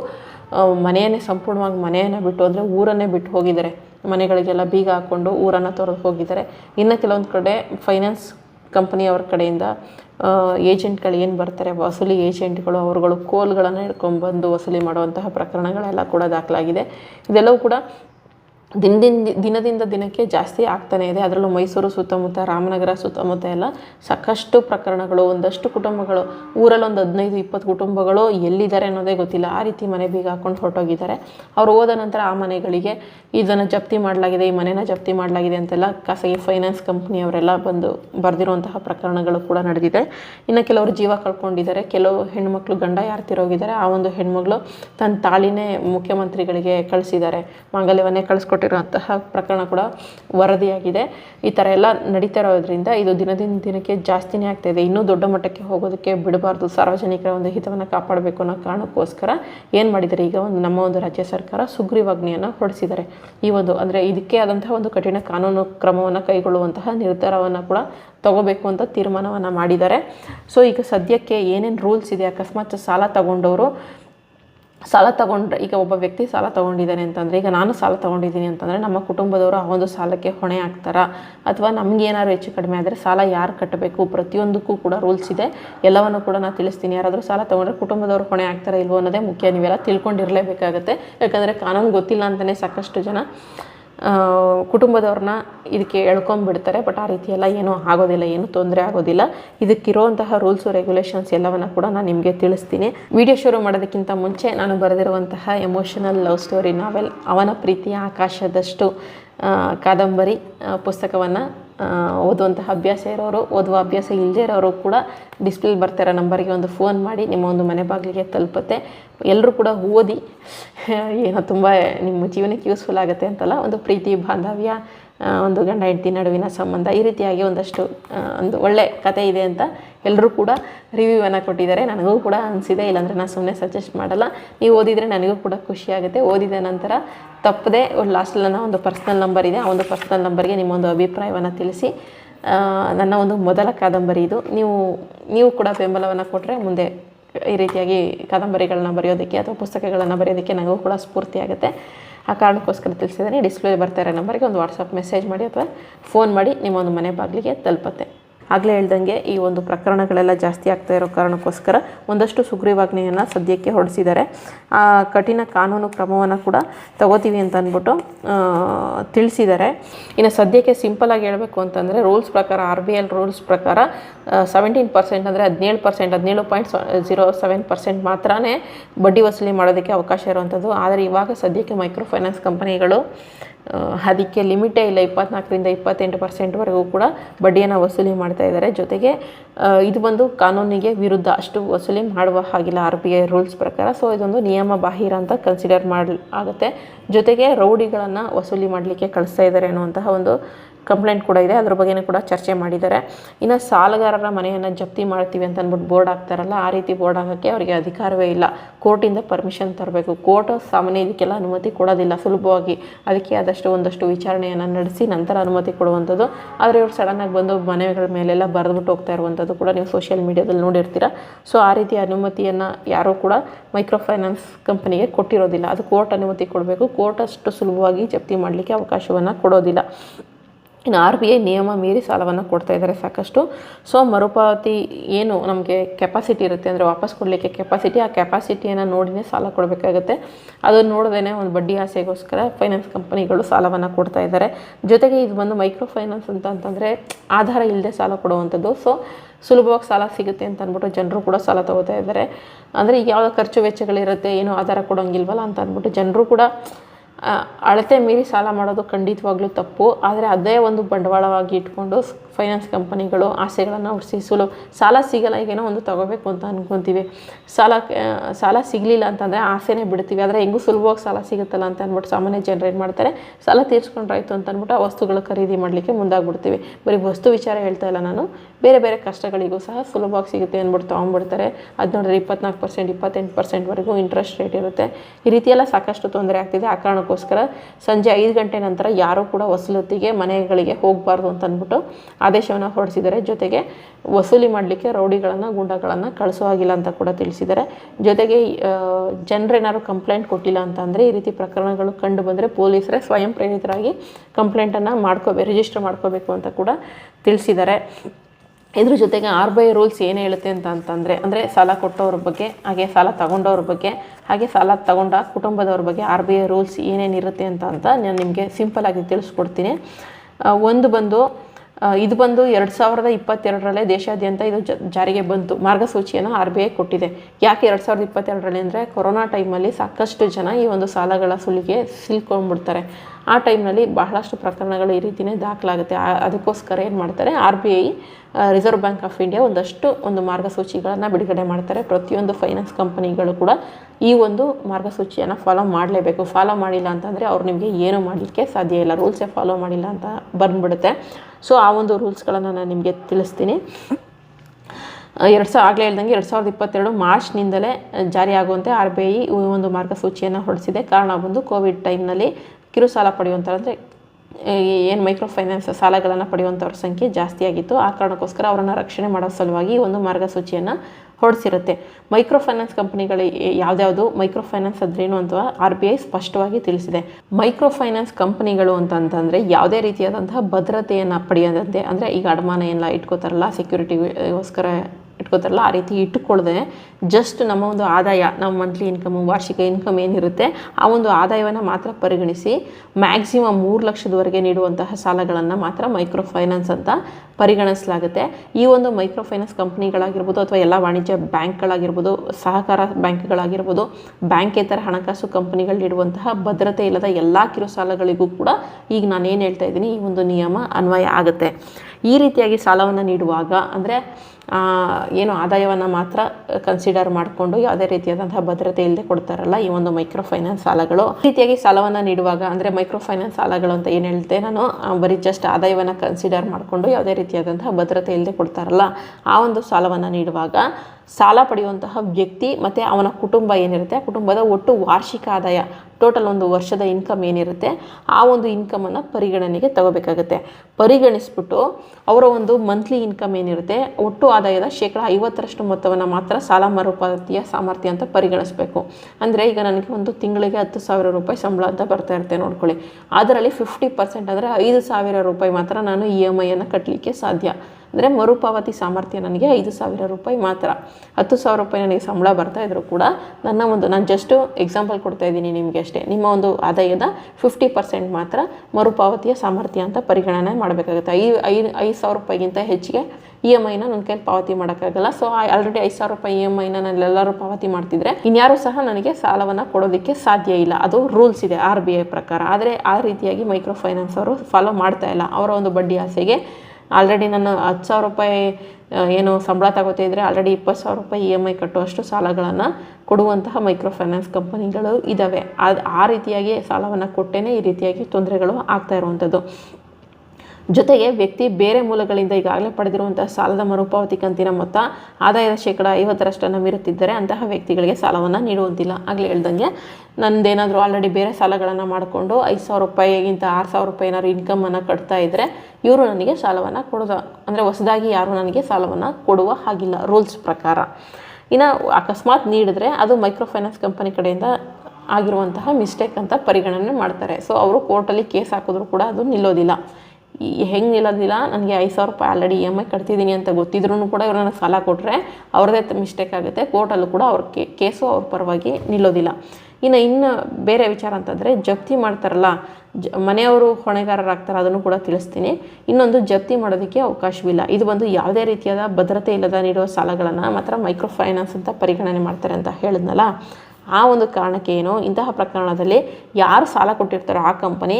A: ಮನೆಯನ್ನೇ ಸಂಪೂರ್ಣವಾಗಿ ಮನೆಯನ್ನು ಬಿಟ್ಟು ಅಂದರೆ ಊರನ್ನೇ ಬಿಟ್ಟು ಹೋಗಿದ್ದಾರೆ. ಮನೆಗಳಿಗೆಲ್ಲ ಬೀಗ ಹಾಕ್ಕೊಂಡು ಊರನ್ನು ತೊರೆದು ಹೋಗಿದ್ದಾರೆ. ಇನ್ನು ಕೆಲವೊಂದು ಕಡೆ ಫೈನಾನ್ಸ್ ಕಂಪನಿಯವ್ರ ಕಡೆಯಿಂದ ಏಜೆಂಟ್ಗಳು ಏನು ಬರ್ತಾರೆ, ವಸೂಲಿ ಏಜೆಂಟ್ಗಳು ಅವರುಗಳು ಕೋಲ್ಗಳನ್ನು ಹಿಡ್ಕೊಂಡ್ಬಂದು ವಸೂಲಿ ಮಾಡುವಂತಹ ಪ್ರಕರಣಗಳೆಲ್ಲ ಕೂಡ ದಾಖಲಾಗಿದೆ. ಇದೆಲ್ಲವೂ ಕೂಡ ದಿನದಿಂದ ದಿನದಿಂದ ದಿನಕ್ಕೆ ಜಾಸ್ತಿ ಆಗ್ತಾನೇ ಇದೆ. ಅದರಲ್ಲೂ ಮೈಸೂರು ಸುತ್ತಮುತ್ತ, ರಾಮನಗರ ಸುತ್ತಮುತ್ತ ಎಲ್ಲ ಸಾಕಷ್ಟು ಪ್ರಕರಣಗಳು, ಒಂದಷ್ಟು ಕುಟುಂಬಗಳು, ಊರಲ್ಲಿ ಒಂದು ಹದಿನೈದು, ಇಪ್ಪತ್ತು ಕುಟುಂಬಗಳು ಎಲ್ಲಿದ್ದಾರೆ ಅನ್ನೋದೇ ಗೊತ್ತಿಲ್ಲ. ಆ ರೀತಿ ಮನೆ ಬೀಗ ಹಾಕೊಂಡು ಹೊರಟೋಗಿದ್ದಾರೆ. ಅವ್ರು ಹೋದ ನಂತರ ಆ ಮನೆಗಳಿಗೆ ಇದನ್ನು ಜಪ್ತಿ ಮಾಡಲಾಗಿದೆ, ಈ ಮನೆನ ಜಪ್ತಿ ಮಾಡಲಾಗಿದೆ ಅಂತೆಲ್ಲ ಖಾಸಗಿ ಫೈನಾನ್ಸ್ ಕಂಪ್ನಿಯವರೆಲ್ಲ ಬಂದು ಬರೆದಿರುವಂತಹ ಪ್ರಕರಣಗಳು ಕೂಡ ನಡೆದಿದೆ. ಇನ್ನು ಕೆಲವರು ಜೀವ ಕಳ್ಕೊಂಡಿದ್ದಾರೆ. ಕೆಲವು ಹೆಣ್ಮಕ್ಳು ಗಂಡ ಯಾರ್ತಿರೋಗಿದ್ದಾರೆ ಆ ಒಂದು ಹೆಣ್ಮಗಳು ತನ್ನ ತಾಳಿನೇ ಮುಖ್ಯಮಂತ್ರಿಗಳಿಗೆ ಕಳಿಸಿದ್ದಾರೆ. ಮಾಂಗಲ್ಯವನ್ನೇ ಕಳಿಸ್ಕೊಟ್ಟಿರುವಂತಹ ಪ್ರಕರಣ ಕೂಡ ವರದಿಯಾಗಿದೆ. ಈ ಥರ ಎಲ್ಲ ನಡೀತಾ ಇರೋದ್ರಿಂದ ಇದು ದಿನದಿಂದ ದಿನಕ್ಕೆ ಜಾಸ್ತಿನೇ ಆಗ್ತಾ ಇದೆ. ಇನ್ನೂ ದೊಡ್ಡ ಮಟ್ಟಕ್ಕೆ ಹೋಗೋದಕ್ಕೆ ಬಿಡಬಾರ್ದು. ಸಾರ್ವಜನಿಕರ ಒಂದು ಹಿತವನ್ನು ಕಾಪಾಡಬೇಕು ಅನ್ನೋ ಕಾರಣಕ್ಕೋಸ್ಕರ ಏನು ಮಾಡಿದ್ದಾರೆ? ಈಗ ಒಂದು ನಮ್ಮ ಒಂದು ರಾಜ್ಯ ಸರ್ಕಾರ ಸುಗ್ರೀವಾಜ್ಞೆಯನ್ನು ಹೊರಡಿಸಿದ್ದಾರೆ. ಈ ಒಂದು ಅಂದರೆ ಇದಕ್ಕೆ ಆದಂತಹ ಒಂದು ಕಠಿಣ ಕಾನೂನು ಕ್ರಮವನ್ನು ಕೈಗೊಳ್ಳುವಂತಹ ನಿರ್ಧಾರವನ್ನು ಕೂಡ ತಗೋಬೇಕು ಅಂತ ತೀರ್ಮಾನವನ್ನು ಮಾಡಿದ್ದಾರೆ. ಸೊ ಈಗ ಸದ್ಯಕ್ಕೆ ಏನೇನು ರೂಲ್ಸ್ ಇದೆ? ಅಕಸ್ಮಾತ್ ಸಾಲ ತಗೊಂಡವರು ಸಾಲ ತಗೊಂಡ್ರೆ, ಈಗ ಒಬ್ಬ ವ್ಯಕ್ತಿ ಸಾಲ ತೊಗೊಂಡಿದ್ದಾನೆ ಅಂತಂದರೆ, ಈಗ ನಾನು ಸಾಲ ತೊಗೊಂಡಿದ್ದೀನಿ ಅಂತಂದರೆ ನಮ್ಮ ಕುಟುಂಬದವರು ಆ ಒಂದು ಸಾಲಕ್ಕೆ ಹೊಣೆ ಆಗ್ತಾರಾ? ಅಥವಾ ನಮ್ಗೆ ಏನಾದ್ರು ಹೆಚ್ಚು ಕಡಿಮೆ ಆದರೆ ಸಾಲ ಯಾರು ಕಟ್ಟಬೇಕು ಪ್ರತಿಯೊಂದಕ್ಕೂ ಕೂಡ ರೂಲ್ಸ್ ಇದೆ. ಎಲ್ಲವನ್ನು ಕೂಡ ನಾನು ತಿಳಿಸ್ತೀನಿ. ಯಾರಾದರೂ ಸಾಲ ತೊಗೊಂಡ್ರೆ ಕುಟುಂಬದವರು ಹೊಣೆ ಆಗ್ತಾರಾ ಇಲ್ವೋ ಅನ್ನೋದೇ ಮುಖ್ಯ. ನೀವೆಲ್ಲ ತಿಳ್ಕೊಂಡಿರಲೇಬೇಕಾಗತ್ತೆ. ಯಾಕಂದರೆ ಕಾನೂನು ಗೊತ್ತಿಲ್ಲ ಅಂತಲೇ ಸಾಕಷ್ಟು ಜನ ಕುಟುಂಬದವ್ರನ್ನ ಇದಕ್ಕೆ ಎಳ್ಕೊಂಡ್ಬಿಡ್ತಾರೆ ಬಟ್ ಆ ರೀತಿ ಎಲ್ಲ ಏನೂ ಆಗೋದಿಲ್ಲ, ಏನೂ ತೊಂದರೆ ಆಗೋದಿಲ್ಲ. ಇದಕ್ಕಿರುವಂತಹ ರೂಲ್ಸು ರೆಗ್ಯುಲೇಷನ್ಸ್ ಎಲ್ಲವನ್ನು ಕೂಡ ನಾನು ನಿಮಗೆ ತಿಳಿಸ್ತೀನಿ. ವಿಡಿಯೋ ಶುರು ಮಾಡೋದಕ್ಕಿಂತ ಮುಂಚೆ ನಾನು ಬರೆದಿರುವಂತಹ ಎಮೋಷನಲ್ ಲವ್ ಸ್ಟೋರಿ ನಾವೆಲ್ ಅವನ ಪ್ರೀತಿಯ ಆಕಾಶದಷ್ಟು ಕಾದಂಬರಿ ಪುಸ್ತಕವನ್ನು ಓದುವಂತಹ ಅಭ್ಯಾಸ ಇರೋರು, ಓದುವ ಅಭ್ಯಾಸ ಇಲ್ಲದೇ ಇರೋರು ಕೂಡ ಡಿಸ್ಪ್ಲೇ ಬರ್ತಿರೋ ನಂಬರಿಗೆ ಒಂದು ಫೋನ್ ಮಾಡಿ ನಿಮ್ಮ ಒಂದು ಮನೆ ಬಾಗಿಲಿಗೆ ತಲುಪುತ್ತೆ. ಎಲ್ಲರೂ ಕೂಡ ಓದಿ, ಏನೋ ತುಂಬ ನಿಮ್ಮ ಜೀವನಕ್ಕೆ ಯೂಸ್ಫುಲ್ ಆಗುತ್ತೆ ಅಂತಲ್ಲ, ಒಂದು ಪ್ರೀತಿ, ಬಾಂಧವ್ಯ ಒಂದು ಗಂಡ ಹೆಂಡತಿ ನಡುವಿನ ಸಂಬಂಧ ಈ ರೀತಿಯಾಗಿ ಒಂದಷ್ಟು ಒಂದು ಒಳ್ಳೆ ಕತೆ ಇದೆ ಅಂತ ಎಲ್ಲರೂ ಕೂಡ ರಿವ್ಯೂವನ್ನು ಕೊಟ್ಟಿದ್ದಾರೆ. ನನಗೂ ಕೂಡ ಅನಿಸಿದೆ, ಇಲ್ಲಾಂದರೆ ನಾನು ಸುಮ್ಮನೆ ಸಜೆಸ್ಟ್ ಮಾಡಲ್ಲ. ನೀವು ಓದಿದರೆ ನನಗೂ ಕೂಡ ಖುಷಿಯಾಗುತ್ತೆ ಓದಿದ ನಂತರ ತಪ್ಪದೆ ಲಾಸ್ಟಲ್ಲಿ ನನ್ನ ಒಂದು ಪರ್ಸ್ನಲ್ ನಂಬರ್ ಇದೆ. ಆ ಒಂದು ಪರ್ಸ್ನಲ್ ನಂಬರ್ಗೆ ನಿಮ್ಮ ಒಂದು ಅಭಿಪ್ರಾಯವನ್ನು ತಿಳಿಸಿ. ನನ್ನ ಒಂದು ಮೊದಲ ಕಾದಂಬರಿ ಇದು. ನೀವು ನೀವು ಕೂಡ ಬೆಂಬಲವನ್ನು ಕೊಟ್ಟರೆ ಮುಂದೆ ಈ ರೀತಿಯಾಗಿ ಕಾದಂಬರಿಗಳನ್ನ ಬರೆಯೋದಕ್ಕೆ ಅಥವಾ ಪುಸ್ತಕಗಳನ್ನು ಬರೆಯೋದಕ್ಕೆ ನನಗೂ ಕೂಡ ಸ್ಫೂರ್ತಿ ಆಗುತ್ತೆ. ಆ ಕಾರಣಕ್ಕೋಸ್ಕರ ತಿಳಿಸಿದ್ದೀನಿ. ಡಿಸ್ಪ್ಲೇ ಬರ್ತಾ ಇರೋ ನಂಬರ್ಗೆ ಒಂದು ವಾಟ್ಸಪ್ ಮೆಸೇಜ್ ಮಾಡಿ ಅಥವಾ ಫೋನ್ ಮಾಡಿ. ನಿಮ್ಮ ಒಂದು ಮನೆ ಬಾಗಿಲಿಗೆ ತಲುಪುತ್ತೆ. ಆಗಲೇ ಹೇಳ್ದಂಗೆ ಈ ಒಂದು ಪ್ರಕರಣಗಳೆಲ್ಲ ಜಾಸ್ತಿ ಆಗ್ತಾ ಇರೋ ಕಾರಣಕ್ಕೋಸ್ಕರ ಒಂದಷ್ಟು ಸುಗ್ರೀವಾಜ್ಞೆಯನ್ನು ಸದ್ಯಕ್ಕೆ ಹೊರಡಿಸಿದ್ದಾರೆ. ಆ ಕಠಿಣ ಕಾನೂನು ಕ್ರಮವನ್ನು ಕೂಡ ತಗೋತೀವಿ ಅಂತ ಅಂದ್ಬಿಟ್ಟು ತಿಳಿಸಿದ್ದಾರೆ. ಇನ್ನು ಸದ್ಯಕ್ಕೆ ಸಿಂಪಲಾಗಿ ಹೇಳಬೇಕು ಅಂತಂದರೆ ರೂಲ್ಸ್ ಪ್ರಕಾರ, ಆರ್ ಬಿ ಎಲ್ ರೂಲ್ಸ್ ಪ್ರಕಾರ ಸೆವೆಂಟೀನ್ ಪರ್ಸೆಂಟ್ ಅಂದರೆ ಹದಿನೇಳು ಪರ್ಸೆಂಟ್, ಹದಿನೇಳು ಪಾಯಿಂಟ್ ಜೀರೋ ಸೆವೆನ್ ಪರ್ಸೆಂಟ್ ಮಾತ್ರನೇ ಬಡ್ಡಿ ವಸೂಲಿ ಮಾಡೋದಕ್ಕೆ ಅವಕಾಶ ಇರುವಂಥದ್ದು. ಆದರೆ ಇವಾಗ ಸದ್ಯಕ್ಕೆ ಮೈಕ್ರೋ ಫೈನಾನ್ಸ್ ಕಂಪನಿಗಳು ಅದಕ್ಕೆ ಲಿಮಿಟೇ ಇಲ್ಲ, ಇಪ್ಪತ್ನಾಲ್ಕರಿಂದ ಇಪ್ಪತ್ತೆಂಟು ಪರ್ಸೆಂಟ್ವರೆಗೂ ಕೂಡ ಬಡ್ಡಿಯನ್ನು ವಸೂಲಿ ಮಾಡ್ತಾ ಇದ್ದಾರೆ. ಜೊತೆಗೆ ಇದು ಬಂದು ಕಾನೂನಿಗೆ ವಿರುದ್ಧ ಅಷ್ಟು ವಸೂಲಿ ಮಾಡುವ ಹಾಗಿಲ್ಲ ಆರ್ ಬಿ ಐ ರೂಲ್ಸ್ ಪ್ರಕಾರ. ಸೊ ಇದೊಂದು ನಿಯಮ ಬಾಹಿರ ಅಂತ ಕನ್ಸಿಡರ್ ಮಾಡಿ, ಆಗುತ್ತೆ. ಜೊತೆಗೆ, ರೌಡಿಗಳನ್ನು ವಸೂಲಿ ಮಾಡಲಿಕ್ಕೆ ಕಳಿಸ್ತಾ ಇದ್ದಾರೆ ಅನ್ನುವಂತಹ ಒಂದು ಕಂಪ್ಲೇಂಟ್ ಕೂಡ ಇದೆ. ಅದ್ರ ಬಗ್ಗೆನೂ ಕೂಡ ಚರ್ಚೆ ಮಾಡಿದ್ದಾರೆ. ಇನ್ನು ಸಾಲಗಾರರ ಮನೆಯನ್ನು ಜಪ್ತಿ ಮಾಡ್ತೀವಿ ಅಂತ ಅಂದ್ಬಿಟ್ಟು ಬೋರ್ಡ್ ಹಾಕ್ತಾರಲ್ಲ, ಆ ರೀತಿ ಬೋರ್ಡ್ ಹಾಕೋಕ್ಕೆ ಅವರಿಗೆ ಅಧಿಕಾರವೇ ಇಲ್ಲ. ಕೋರ್ಟಿಂದ ಪರ್ಮಿಷನ್ ತರಬೇಕು. ಕೋರ್ಟ್ ಸಾಮಾನ್ಯ ಇದಕ್ಕೆಲ್ಲ ಅನುಮತಿ ಕೊಡೋದಿಲ್ಲ ಸುಲಭವಾಗಿ. ಅದಕ್ಕೆ ಆದಷ್ಟು ಒಂದಷ್ಟು ವಿಚಾರಣೆಯನ್ನು ನಡೆಸಿ ನಂತರ ಅನುಮತಿ ಕೊಡುವಂಥದ್ದು. ಆದರೆ ಇವರು ಸಡನ್ನಾಗಿ ಬಂದು ಮನೆಗಳ ಮೇಲೆಲ್ಲ ಬರೆದ್ಬಿಟ್ಟು ಹೋಗ್ತಾ ಇರುವಂಥದ್ದು ಕೂಡ ನೀವು ಸೋಷಿಯಲ್ ಮೀಡಿಯಾದಲ್ಲಿ ನೋಡಿರ್ತೀರ. ಸೊ ಆ ರೀತಿ ಅನುಮತಿಯನ್ನು ಯಾರೂ ಕೂಡ ಮೈಕ್ರೋ ಫೈನಾನ್ಸ್ ಕಂಪನಿಗೆ ಕೊಟ್ಟಿರೋದಿಲ್ಲ. ಅದು ಕೋರ್ಟ್ ಅನುಮತಿ ಕೊಡಬೇಕು. ಕೋರ್ಟ್ ಅಷ್ಟು ಸುಲಭವಾಗಿ ಜಪ್ತಿ ಮಾಡಲಿಕ್ಕೆ ಅವಕಾಶವನ್ನು ಕೊಡೋದಿಲ್ಲ. ಇನ್ನು ಆರ್ ಬಿ ಐ ನಿಯಮ ಮೀರಿ ಸಾಲವನ್ನು ಕೊಡ್ತಾ ಇದ್ದಾರೆ ಸಾಕಷ್ಟು. ಸೊ ಮರುಪಾವತಿ ಏನು ನಮಗೆ ಕೆಪಾಸಿಟಿ ಇರುತ್ತೆ ಅಂದರೆ ವಾಪಸ್ ಕೊಡಲಿಕ್ಕೆ ಕೆಪಾಸಿಟಿ ಆ ಕೆಪಾಸಿಟಿಯನ್ನು ನೋಡಿನೇ ಸಾಲ ಕೊಡಬೇಕಾಗುತ್ತೆ. ಅದನ್ನು ನೋಡದೇ ಒಂದು ಬಡ್ಡಿ ಆಸೆಗೋಸ್ಕರ ಫೈನಾನ್ಸ್ ಕಂಪನಿಗಳು ಸಾಲವನ್ನು ಕೊಡ್ತಾ ಇದ್ದಾರೆ. ಜೊತೆಗೆ ಇದು ಬಂದು ಮೈಕ್ರೋ ಫೈನಾನ್ಸ್ ಅಂತ ಅಂತಂದರೆ ಆಧಾರ ಇಲ್ಲದೆ ಸಾಲ ಕೊಡುವಂಥದ್ದು. ಸೊ ಸುಲಭವಾಗಿ ಸಾಲ ಸಿಗುತ್ತೆ ಅಂತ ಅಂದ್ಬಿಟ್ಟು ಜನರು ಕೂಡ ಸಾಲ ತಗೋತಾ ಇದ್ದಾರೆ. ಅಂದರೆ ಈಗ ಯಾವುದೋ ಖರ್ಚು ವೆಚ್ಚಗಳಿರುತ್ತೆ, ಏನು ಆಧಾರ ಕೊಡೋಂಗಿಲ್ವಲ್ಲ ಅಂತ ಅಂದ್ಬಿಟ್ಟು ಜನರು ಕೂಡ ಅಳತೆ ಮೀರಿ ಸಾಲ ಮಾಡೋದು ಖಂಡಿತವಾಗ್ಲೂ ತಪ್ಪು. ಆದರೆ ಅದೇ ಒಂದು ಬಂಡವಾಳವಾಗಿ ಇಟ್ಕೊಂಡು ಫೈನಾನ್ಸ್ ಕಂಪನಿಗಳು ಆಸೆಗಳನ್ನು ಹುಟ್ಟಿಸಲು ಸುಲು ಸಿಗಲ್ಲ ಈಗೇನೋ ಒಂದು ತಗೋಬೇಕು ಅಂತ ಅಂದ್ಕೊತೀವಿ ಸಾಲ ಸಾಲ ಸಿಗಲಿಲ್ಲ ಅಂತಂದರೆ ಆಸೆನೇ ಬಿಡ್ತೀವಿ. ಆದರೆ ಹೆಂಗೂ ಸುಲಭವಾಗಿ ಸಾಲ ಸಿಗುತ್ತಲ್ಲ ಅಂತ ಅಂದ್ಬಿಟ್ಟು ಸಾಮಾನ್ಯ ಜನರು ಏನು ಮಾಡ್ತಾರೆ, ಸಾಲ ತೀರ್ಸ್ಕೊಂಡ್ರಾಯ್ತು ಅಂತ ಅಂದ್ಬಿಟ್ಟು ಆ ವಸ್ತುಗಳು ಖರೀದಿ ಮಾಡಲಿಕ್ಕೆ ಮುಂದಾಗ್ಬಿಡ್ತೀವಿ. ಬರೀ ವಸ್ತು ವಿಚಾರ ಹೇಳ್ತಾ ಇಲ್ಲ ನಾನು. ಬೇರೆ ಬೇರೆ ಕಷ್ಟಗಳಿಗೂ ಸಹ ಸುಲಭವಾಗಿ ಸಿಗುತ್ತೆ ಅಂದ್ಬಿಟ್ಟು ತೊಗೊಂಡ್ಬಿಡ್ತಾರೆ. ಅದು ನೋಡಿದ್ರೆ ಇಪ್ಪತ್ನಾಲ್ಕು ಪರ್ಸೆಂಟ್ ಇಪ್ಪತ್ತೆಂಟು ಪರ್ಸೆಂಟ್ವರೆಗೂ ಇಂಟ್ರೆಸ್ಟ್ ರೇಟ್ ಇರುತ್ತೆ. ಈ ರೀತಿಯೆಲ್ಲ ಸಾಕಷ್ಟು ತೊಂದರೆ ಆಗ್ತಿದೆ. ಆ ಕಾರಣಕ್ಕೋಸ್ಕರ ಸಂಜೆ ಐದು ಗಂಟೆ ನಂತರ ಯಾರೂ ಕೂಡ ವಸೂಲತಿಗೆ ಮನೆಗಳಿಗೆ ಹೋಗಬಾರ್ದು ಅಂತ ಅಂದ್ಬಿಟ್ಟು ಆದೇಶವನ್ನು ಹೊರಡಿಸಿದ್ದಾರೆ. ಜೊತೆಗೆ ವಸೂಲಿ ಮಾಡಲಿಕ್ಕೆ ರೌಡಿಗಳನ್ನು, ಗುಂಡಗಳನ್ನು ಕಳಿಸೋ ಆಗಿಲ್ಲ ಅಂತ ಕೂಡ ತಿಳಿಸಿದ್ದಾರೆ. ಜೊತೆಗೆ ಜನರೇನಾದ್ರು ಕಂಪ್ಲೇಂಟ್ ಕೊಟ್ಟಿಲ್ಲ ಅಂತ ಅಂದರೆ ಈ ರೀತಿ ಪ್ರಕರಣಗಳು ಕಂಡು ಬಂದರೆ ಪೊಲೀಸರೇ ಸ್ವಯಂ ಪ್ರೇರಿತರಾಗಿ ಕಂಪ್ಲೇಂಟನ್ನು ಮಾಡ್ಕೋಬೇಕು ರಿಜಿಸ್ಟರ್ ಮಾಡ್ಕೋಬೇಕು ಅಂತ ಕೂಡ ತಿಳಿಸಿದ್ದಾರೆ. ಇದ್ರ ಜೊತೆಗೆ ಆರ್ ಬಿ ಐ ರೂಲ್ಸ್ ಏನು ಹೇಳುತ್ತೆ ಅಂತ ಅಂತಂದರೆ, ಅಂದರೆ ಸಾಲ ಕೊಟ್ಟವ್ರ ಬಗ್ಗೆ, ಹಾಗೆ ಸಾಲ ತಗೊಂಡವ್ರ ಬಗ್ಗೆ, ಹಾಗೆ ಸಾಲ ತಗೊಂಡ ಕುಟುಂಬದವ್ರ ಬಗ್ಗೆ ಆರ್ ಬಿ ಐ ರೂಲ್ಸ್ ಏನೇನಿರುತ್ತೆ ಅಂತ ಅಂತ ನಾನು ನಿಮಗೆ ಸಿಂಪಲ್ ಆಗಿ ತಿಳಿಸ್ಕೊಡ್ತೀನಿ ಒಂದು ಬಂದು ಇದು ಬಂದು ಎರಡು ಸಾವಿರದ ಇಪ್ಪತ್ತೆರಡರಲ್ಲೇ ದೇಶಾದ್ಯಂತ ಇದು ಜಾರಿಗೆ ಬಂತು. ಮಾರ್ಗಸೂಚಿಯನ್ನು ಆರ್ ಬಿ ಐ ಕೊಟ್ಟಿದೆ. ಯಾಕೆ ಎರಡು ಸಾವಿರದ ಇಪ್ಪತ್ತೆರಡರಲ್ಲಿ ಅಂದರೆ ಕೊರೋನಾ ಟೈಮಲ್ಲಿ ಸಾಕಷ್ಟು ಜನ ಈ ಒಂದು ಸಾಲಗಳ ಸುಲಿಗೆ ಸಿಲ್ಕೊಂಡ್ಬಿಡ್ತಾರೆ. ಆ ಟೈಮ್ನಲ್ಲಿ ಬಹಳಷ್ಟು ಪ್ರಕರಣಗಳು ಈ ರೀತಿಯೇ ದಾಖಲಾಗುತ್ತೆ. ಅದಕ್ಕೋಸ್ಕರ ಏನು ಮಾಡ್ತಾರೆ? R B I reserve bank of India ಒಂದಷ್ಟು ಒಂದು ಮಾರ್ಗಸೂಚಿಗಳನ್ನು ಬಿಡುಗಡೆ ಮಾಡ್ತಾರೆ. ಪ್ರತಿಯೊಂದು ಫೈನಾನ್ಸ್ ಕಂಪನಿಗಳು ಕೂಡ ಈ ಒಂದು ಮಾರ್ಗಸೂಚಿಯನ್ನು ಫಾಲೋ ಮಾಡಲೇಬೇಕು. ಫಾಲೋ ಮಾಡಿಲ್ಲ ಅಂತಂದರೆ ಅವ್ರು ನಿಮಗೆ ಏನು ಮಾಡಲಿಕ್ಕೆ ಸಾಧ್ಯ ಇಲ್ಲ. ರೂಲ್ಸೇ ಫಾಲೋ ಮಾಡಿಲ್ಲ ಅಂತ ಬಂದ್ಬಿಡುತ್ತೆ. ಸೊ ಆ ಒಂದು ರೂಲ್ಸ್ಗಳನ್ನು ನಾನು ನಿಮಗೆ ತಿಳಿಸ್ತೀನಿ. ಎರಡು ಸಾವಿರ ಆಗಲೇ ಹೇಳ್ದಂಗೆ ಎರಡು ಸಾವಿರದ ಇಪ್ಪತ್ತೆರಡು ಮಾರ್ಚ್ನಿಂದಲೇ ಜಾರಿಯಾಗುವಂತೆ ಆರ್ ಬಿ ಐ ಈ ಒಂದು ಮಾರ್ಗಸೂಚಿಯನ್ನು ಹೊರಡಿಸಿದೆ. ಕಾರಣ ಬಂದು ಕೋವಿಡ್ ಟೈಮ್ನಲ್ಲಿ ಕಿರುಸಾಲ ಸಾಲ ಪಡೆಯುವಂಥವ್ರು ಅಂದರೆ ಏನು ಮೈಕ್ರೋ ಫೈನಾನ್ಸ್ ಸಾಲಗಳನ್ನು ಪಡೆಯುವಂಥವ್ರ ಸಂಖ್ಯೆ ಜಾಸ್ತಿ ಆಗಿತ್ತು. ಆ ಕಾರಣಕ್ಕೋಸ್ಕರ ಅವರನ್ನು ರಕ್ಷಣೆ ಮಾಡೋ ಸಲುವಾಗಿ ಒಂದು ಮಾರ್ಗಸೂಚಿಯನ್ನು ಹೊರಡಿಸಿರುತ್ತೆ ಮೈಕ್ರೋ ಫೈನಾನ್ಸ್ ಕಂಪನಿಗಳು ಯಾವುದ್ಯಾವುದು ಮೈಕ್ರೋ ಫೈನಾನ್ಸ್ ಅಂದ್ರೇನು ಅಂತ ಆರ್ ಬಿ ಐ ಸ್ಪಷ್ಟವಾಗಿ ತಿಳಿಸಿದೆ. ಮೈಕ್ರೋ ಫೈನಾನ್ಸ್ ಕಂಪನಿಗಳು ಅಂತ ಅಂತಂದರೆ ಯಾವುದೇ ರೀತಿಯಾದಂತಹ ಭದ್ರತೆಯನ್ನು ಪಡೆಯದಂತೆ ಅಂದರೆ ಈಗ ಅಡಮಾನ ಎಲ್ಲ ಇಟ್ಕೋತಾರಲ್ಲ ಸೆಕ್ಯೂರಿಟಿಗೋಸ್ಕರ ಇಟ್ಕೋತಾರಲ್ಲ, ಆ ರೀತಿ ಇಟ್ಟುಕೊಳ್ಳದೆ ಜಸ್ಟ್ ನಮ್ಮ ಒಂದು ಆದಾಯ ನಮ್ಮ ಮಂತ್ಲಿ ಇನ್ಕಮ್ ವಾರ್ಷಿಕ ಇನ್ಕಮ್ ಏನಿರುತ್ತೆ, ಆ ಒಂದು ಆದಾಯವನ್ನು ಮಾತ್ರ ಪರಿಗಣಿಸಿ ಮ್ಯಾಕ್ಸಿಮಮ್ ಮೂರು ಲಕ್ಷದವರೆಗೆ ನೀಡುವಂತಹ ಸಾಲಗಳನ್ನು ಮಾತ್ರ ಮೈಕ್ರೋ ಫೈನಾನ್ಸ್ ಅಂತ ಪರಿಗಣಿಸಲಾಗುತ್ತೆ. ಈ ಒಂದು ಮೈಕ್ರೋ ಫೈನಾನ್ಸ್ ಕಂಪ್ನಿಗಳಾಗಿರ್ಬೋದು ಅಥವಾ ಎಲ್ಲ ವಾಣಿಜ್ಯ ಬ್ಯಾಂಕ್ಗಳಾಗಿರ್ಬೋದು, ಸಹಕಾರ ಬ್ಯಾಂಕ್ಗಳಾಗಿರ್ಬೋದು ಬ್ಯಾಂಕೇತರ ಹಣಕಾಸು ಕಂಪನಿಗಳು ನೀಡುವಂತಹ ಭದ್ರತೆ ಇಲ್ಲದ ಎಲ್ಲ ಕಿರು ಸಾಲಗಳಿಗೂ ಕೂಡ ಈಗ ನಾನು ಏನು ಹೇಳ್ತಾ ಇದ್ದೀನಿ, ಈ ಒಂದು ನಿಯಮ ಅನ್ವಯ ಆಗುತ್ತೆ. ಈ ರೀತಿಯಾಗಿ ಸಾಲವನ್ನು ನೀಡುವಾಗ ಅಂದರೆ ಏನು ಆದಾಯವನ್ನು ಮಾತ್ರ ಕನ್ಸಿಡರ್ ಮಾಡಿಕೊಂಡು ಯಾವುದೇ ರೀತಿಯಾದಂತಹ ಭದ್ರತೆ ಇಲ್ಲದೆ ಕೊಡ್ತಾರಲ್ಲ ಈ ಒಂದು ಮೈಕ್ರೋ ಫೈನಾನ್ಸ್ ಸಾಲಗಳು. ಈ ರೀತಿಯಾಗಿ ಸಾಲವನ್ನು ನೀಡುವಾಗ ಅಂದರೆ ಮೈಕ್ರೋ ಫೈನಾನ್ಸ್ ಸಾಲಗಳು ಅಂತ ಏನು ಹೇಳ್ತೆ ನಾನು ಬರೀ ಜಸ್ಟ್ ಆದಾಯವನ್ನು ಕನ್ಸಿಡರ್ ಮಾಡಿಕೊಂಡು ಯಾವುದೇ ರೀತಿಯಾದಂತಹ ಭದ್ರತೆ ಇಲ್ಲದೆ ಕೊಡ್ತಾರಲ್ಲ ಆ ಒಂದು ಸಾಲವನ್ನು ನೀಡುವಾಗ ಸಾಲ ಪಡೆಯುವಂತಹ ವ್ಯಕ್ತಿ ಮತ್ತು ಅವನ ಕುಟುಂಬ ಏನಿರುತ್ತೆ ಕುಟುಂಬದ ಒಟ್ಟು ವಾರ್ಷಿಕ ಆದಾಯ ಟೋಟಲ್ ಒಂದು ವರ್ಷದ ಇನ್ಕಮ್ ಏನಿರುತ್ತೆ, ಆ ಒಂದು ಇನ್ಕಮನ್ನು ಪರಿಗಣನೆಗೆ ತಗೋಬೇಕಾಗುತ್ತೆ. ಪರಿಗಣಿಸ್ಬಿಟ್ಟು ಅವರ ಒಂದು ಮಂತ್ಲಿ ಇನ್ಕಮ್ ಏನಿರುತ್ತೆ, ಒಟ್ಟು ಆದಾಯದ ಶೇಕಡ ಐವತ್ತರಷ್ಟು ಮೊತ್ತವನ್ನು ಮಾತ್ರ ಸಾಲ ಮರುಪಾವತಿಯ ಸಾಮರ್ಥ್ಯ ಅಂತ ಪರಿಗಣಿಸಬೇಕು. ಅಂದರೆ ಈಗ ನನಗೆ ಒಂದು ತಿಂಗಳಿಗೆ ಹತ್ತು ಸಾವಿರ ರೂಪಾಯಿ ಸಂಬಳ ಅಂತ ಬರ್ತಾ ಇರುತ್ತೆ ನೋಡ್ಕೊಳ್ಳಿ. ಅದರಲ್ಲಿ ಫಿಫ್ಟಿ ಪರ್ಸೆಂಟ್ ಅಂದರೆ ಐದು ಸಾವಿರ ರೂಪಾಯಿ ಮಾತ್ರ ನಾನು ಇ ಎಂ ಐಯನ್ನು ಕಟ್ಟಲಿಕ್ಕೆ ಸಾಧ್ಯ. ಅಂದರೆ ಮರುಪಾವತಿ ಸಾಮರ್ಥ್ಯ ನನಗೆ ಐದು ಸಾವಿರ ರೂಪಾಯಿ ಮಾತ್ರ. ಹತ್ತು ಸಾವಿರ ರೂಪಾಯಿ ನನಗೆ ಸಂಬಳ ಬರ್ತಾ ಇದ್ರು ಕೂಡ ನನ್ನ ಒಂದು, ನಾನು ಜಸ್ಟು ಎಕ್ಸಾಂಪಲ್ ಕೊಡ್ತಾ ಇದ್ದೀನಿ ನಿಮಗೆ ಅಷ್ಟೇ. ನಿಮ್ಮ ಒಂದು ಆದಾಯದ ಫಿಫ್ಟಿ ಪರ್ಸೆಂಟ್ ಮಾತ್ರ ಮರುಪಾವತಿಯ ಸಾಮರ್ಥ್ಯ ಅಂತ ಪರಿಗಣನೆ ಮಾಡಬೇಕಾಗುತ್ತೆ. ಐದು ಐದು ಐದು ಸಾವಿರ ರೂಪಾಯಿಗಿಂತ ಹೆಚ್ಚಿಗೆ ಇ ಎಂ ಐನ ನನ್ನ ಕೈಲಿ ಪಾವತಿ ಮಾಡೋಕ್ಕಾಗಲ್ಲ. ಸೊ ಆಲ್ರೆಡಿ ಐದು ಸಾವಿರ ರೂಪಾಯಿ ಇ ಎಂ ಐನ ನಾನು ಎಲ್ಲರೂ ಪಾವತಿ ಮಾಡ್ತಿದ್ರೆ ಇನ್ಯಾರೂ ಸಹ ನನಗೆ ಸಾಲವನ್ನು ಕೊಡೋದಕ್ಕೆ ಸಾಧ್ಯ ಇಲ್ಲ. ಅದು ರೂಲ್ಸ್ ಇದೆ ಆರ್ ಬಿ ಐ ಪ್ರಕಾರ. ಆದರೆ ಆ ರೀತಿಯಾಗಿ ಮೈಕ್ರೋ ಫೈನಾನ್ಸ್ ಅವರು ಫಾಲೋ ಮಾಡ್ತಾ ಇಲ್ಲ. ಅವರ ಒಂದು ಬಡ್ಡಿ ಆಸೆಗೆ ಆಲ್ರೆಡಿ ನಾನು ಹತ್ತು ಸಾವಿರ ರೂಪಾಯಿ ಏನು ಸಂಬಳ ತಗೋತಾ ಇದ್ದರೆ ಆಲ್ರೆಡಿ ಇಪ್ಪತ್ತು ಸಾವಿರ ರೂಪಾಯಿ ಇ ಎಂ ಐ ಕಟ್ಟುವಷ್ಟು ಸಾಲಗಳನ್ನು ಕೊಡುವಂತಹ ಮೈಕ್ರೋ ಫೈನಾನ್ಸ್ ಕಂಪನಿಗಳು ಇದ್ದಾವೆ ಅದು ಆ ರೀತಿಯಾಗಿ ಸಾಲವನ್ನು ಕೊಟ್ಟೇ ಈ ರೀತಿಯಾಗಿ ತೊಂದರೆಗಳು ಆಗ್ತಾ ಇರುವಂಥದ್ದು ಜೊತೆಗೆ ವ್ಯಕ್ತಿ ಬೇರೆ ಮೂಲಗಳಿಂದ ಈಗಾಗಲೇ ಪಡೆದಿರುವಂತಹ ಸಾಲದ ಮರುಪಾವತಿ ಕಂತಿನ ಮೊತ್ತ, ಆದಾಯದ ಶೇಕಡ ಐವತ್ತರಷ್ಟನ್ನು ಮೀರುತ್ತಿದ್ದರೆ ಅಂತಹ ವ್ಯಕ್ತಿಗಳಿಗೆ ಸಾಲವನ್ನು ನೀಡುವಂತಿಲ್ಲ. ಆಗಲೇ ಹೇಳ್ದಂಗೆ, ನಂದೇನಾದರೂ ಆಲ್ರೆಡಿ ಬೇರೆ ಸಾಲಗಳನ್ನು ಮಾಡಿಕೊಂಡು ಐದು ಸಾವಿರ ರೂಪಾಯಿಗಿಂತ ಆರು ಸಾವಿರ ರೂಪಾಯಿ ಏನಾದ್ರು ಇನ್ಕಮನ್ನು ಕಟ್ತಾ ಇದ್ದರೆ ಇವರು ನನಗೆ ಸಾಲವನ್ನು ಕೊಡೋದು. ಅಂದರೆ ಹೊಸದಾಗಿ ಯಾರು ನನಗೆ ಸಾಲವನ್ನು ಕೊಡುವ ಹಾಗಿಲ್ಲ ರೂಲ್ಸ್ ಪ್ರಕಾರ. ಇನ್ನು ಅಕಸ್ಮಾತ್ ನೀಡಿದ್ರೆ ಅದು ಮೈಕ್ರೋ ಫೈನಾನ್ಸ್ ಕಂಪನಿ ಕಡೆಯಿಂದ ಆಗಿರುವಂತಹ ಮಿಸ್ಟೇಕ್ ಅಂತ ಪರಿಗಣನೆ ಮಾಡ್ತಾರೆ. ಸೊ ಅವರು ಕೋರ್ಟಲ್ಲಿ ಕೇಸ್ ಹಾಕಿದ್ರು ಕೂಡ ಅದು ನಿಲ್ಲೋದಿಲ್ಲ. ಹೆಂಗೆ ನಿಲ್ಲೋದಿಲ್ಲ ನನಗೆ ಐದು ಸಾವಿರ ರೂಪಾಯಿ ಆಲ್ರೆಡಿ ಇ ಎಂ ಐ ಕಟ್ತಿದ್ದೀನಿ ಅಂತ ಗೊತ್ತಿದ್ರೂ ಕೂಡ ಇವ್ರು ನನಗೆ ಸಾಲ ಕೊಟ್ಟರೆ ಅವ್ರದ್ದೇ ಮಿಸ್ಟೇಕ್ ಆಗುತ್ತೆ. ಕೋರ್ಟಲ್ಲೂ ಕೂಡ ಅವ್ರ ಕೇಸು ಅವ್ರ ಪರವಾಗಿ ನಿಲ್ಲೋದಿಲ್ಲ. ಇನ್ನು ಇನ್ನು ಬೇರೆ ವಿಚಾರ ಅಂತಂದರೆ ಜಪ್ತಿ ಮಾಡ್ತಾರಲ್ಲ, ಜ, ಮನೆಯವರು ಹೊಣೆಗಾರರಾಗ್ತಾರೆ ಅದನ್ನು ಕೂಡ ತಿಳಿಸ್ತೀನಿ. ಇನ್ನೊಂದು ಜಪ್ತಿ ಮಾಡೋದಕ್ಕೆ ಅವಕಾಶವಿಲ್ಲ. ಇದು ಬಂದು ಯಾವುದೇ ರೀತಿಯಾದ ಭದ್ರತೆ ಇಲ್ಲದ ನೀಡುವ ಸಾಲಗಳನ್ನು ಮಾತ್ರ ಮೈಕ್ರೋ ಫೈನಾನ್ಸ್ ಅಂತ ಪರಿಗಣನೆ ಮಾಡ್ತಾರೆ ಅಂತ ಹೇಳಿದ್ನಲ್ಲ. ಆ ಒಂದು ಕಾರಣಕ್ಕೆ ಏನೋ ಇಂತಹ ಪ್ರಕರಣದಲ್ಲಿ ಯಾರು ಸಾಲ ಕೊಟ್ಟಿರ್ತಾರೋ ಆ ಕಂಪನಿ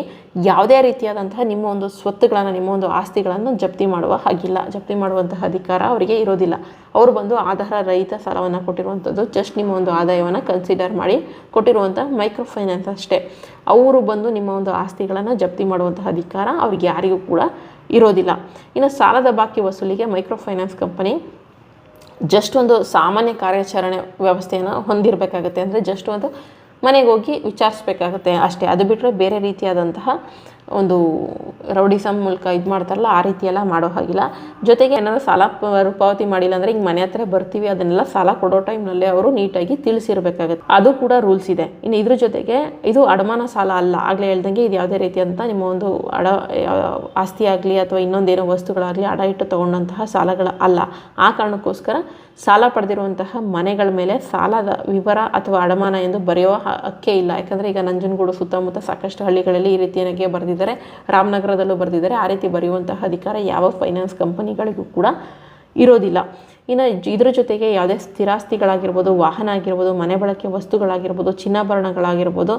A: ಯಾವುದೇ ರೀತಿಯಾದಂತಹ ನಿಮ್ಮ ಒಂದು ಸ್ವತ್ತುಗಳನ್ನು, ನಿಮ್ಮ ಒಂದು ಆಸ್ತಿಗಳನ್ನು ಜಪ್ತಿ ಮಾಡುವ ಹಾಗಿಲ್ಲ. ಜಪ್ತಿ ಮಾಡುವಂತಹ ಅಧಿಕಾರ ಅವರಿಗೆ ಇರೋದಿಲ್ಲ. ಅವರು ಬಂದು ಆಧಾರ ರಹಿತ ಸಾಲವನ್ನು ಕೊಟ್ಟಿರುವಂಥದ್ದು ಜಸ್ಟ್ ನಿಮ್ಮ ಒಂದು ಆದಾಯವನ್ನು ಕನ್ಸಿಡರ್ ಮಾಡಿ ಕೊಟ್ಟಿರುವಂಥ ಮೈಕ್ರೋ ಫೈನಾನ್ಸ್ ಅಷ್ಟೇ. ಅವರು ಬಂದು ನಿಮ್ಮ ಒಂದು ಆಸ್ತಿಗಳನ್ನು ಜಪ್ತಿ ಮಾಡುವಂತಹ ಅಧಿಕಾರ ಅವ್ರಿಗೆ ಯಾರಿಗೂ ಕೂಡ ಇರೋದಿಲ್ಲ. ಇನ್ನು ಸಾಲದ ಬಾಕಿ ವಸೂಲಿಗೆ ಮೈಕ್ರೋ ಫೈನಾನ್ಸ್ ಕಂಪನಿ ಜಸ್ಟ್ ಒಂದು ಸಾಮಾನ್ಯ ಕಾರ್ಯಾಚರಣೆ ವ್ಯವಸ್ಥೆಯನ್ನು ಹೊಂದಿರಬೇಕಾಗುತ್ತೆ. ಅಂದರೆ ಜಸ್ಟ್ ಒಂದು ಮನೆಗೆ ಹೋಗಿ ವಿಚಾರಿಸ್ಬೇಕಾಗತ್ತೆ. ಅಷ್ಟೇ. ಅದು ಬಿಟ್ಟರೆ ಬೇರೆ ರೀತಿಯಾದಂತಹ ಒಂದು ರೌಡಿಸಮ್ ಮೂಲಕ ಇದು ಮಾಡ್ತಾರಲ್ಲ, ಆ ರೀತಿ ಎಲ್ಲ ಮಾಡೋ ಹಾಗಿಲ್ಲ. ಜೊತೆಗೆ ಏನಾದರೂ ಸಾಲ ಪಾವತಿ ಮಾಡಿಲ್ಲ ಅಂದರೆ ಹಿಂಗೆ ಮನೆ ಹತ್ರ ಬರ್ತೀವಿ, ಅದನ್ನೆಲ್ಲ ಸಾಲ ಕೊಡೋ ಟೈಮ್ನಲ್ಲಿ ಅವರು ನೀಟಾಗಿ ತಿಳಿಸಿರ್ಬೇಕಾಗುತ್ತೆ. ಅದು ಕೂಡ ರೂಲ್ಸ್ ಇದೆ. ಇನ್ನು ಇದ್ರ ಜೊತೆಗೆ ಇದು ಅಡಮಾನ ಸಾಲ ಅಲ್ಲ, ಆಗಲೇ ಹೇಳ್ದಂಗೆ ಇದು ಯಾವುದೇ ರೀತಿಯಾದಂಥ ನಿಮ್ಮ ಒಂದು ಅಡ ಆಸ್ತಿ ಆಗಲಿ ಅಥವಾ ಇನ್ನೊಂದೇನೋ ವಸ್ತುಗಳಾಗಲಿ ಅಡ ಇಟ್ಟು ತೊಗೊಂಡಂತಹ ಸಾಲಗಳ ಅಲ್ಲ. ಆ ಕಾರಣಕ್ಕೋಸ್ಕರ ಸಾಲ ಪಡೆದಿರುವಂತಹ ಮನೆಗಳ ಮೇಲೆ ಸಾಲದ ವಿವರ ಅಥವಾ ಅಡಮಾನ ಎಂದು ಬರೆಯುವ ಹಕ್ಕೇ ಇಲ್ಲ. ಯಾಕಂದರೆ ಈಗ ನಂಜನಗೂಡು ಸುತ್ತಮುತ್ತ ಸಾಕಷ್ಟು ಹಳ್ಳಿಗಳಲ್ಲಿ ಈ ರೀತಿಯಾಗಿ ಬರೆದಿದ್ದಾರೆ. ರಾಮನಗರದಲ್ಲೂ ಬರೆದಿದ್ದಾರೆ. ಆ ರೀತಿ ಬರೆಯುವಂತಹ ಅಧಿಕಾರ ಯಾವ ಫೈನಾನ್ಸ್ ಕಂಪನಿಗಳಿಗೂ ಕೂಡ ಇರೋದಿಲ್ಲ. ಇನ್ನು ಇದರ ಜೊತೆಗೆ ಯಾವುದೇ ಸ್ಥಿರಾಸ್ತಿಗಳಾಗಿರ್ಬೋದು, ವಾಹನ ಆಗಿರ್ಬೋದು, ಮನೆ ಬಳಕೆ ವಸ್ತುಗಳಾಗಿರ್ಬೋದು, ಚಿನ್ನಾಭರಣಗಳಾಗಿರ್ಬೋದು,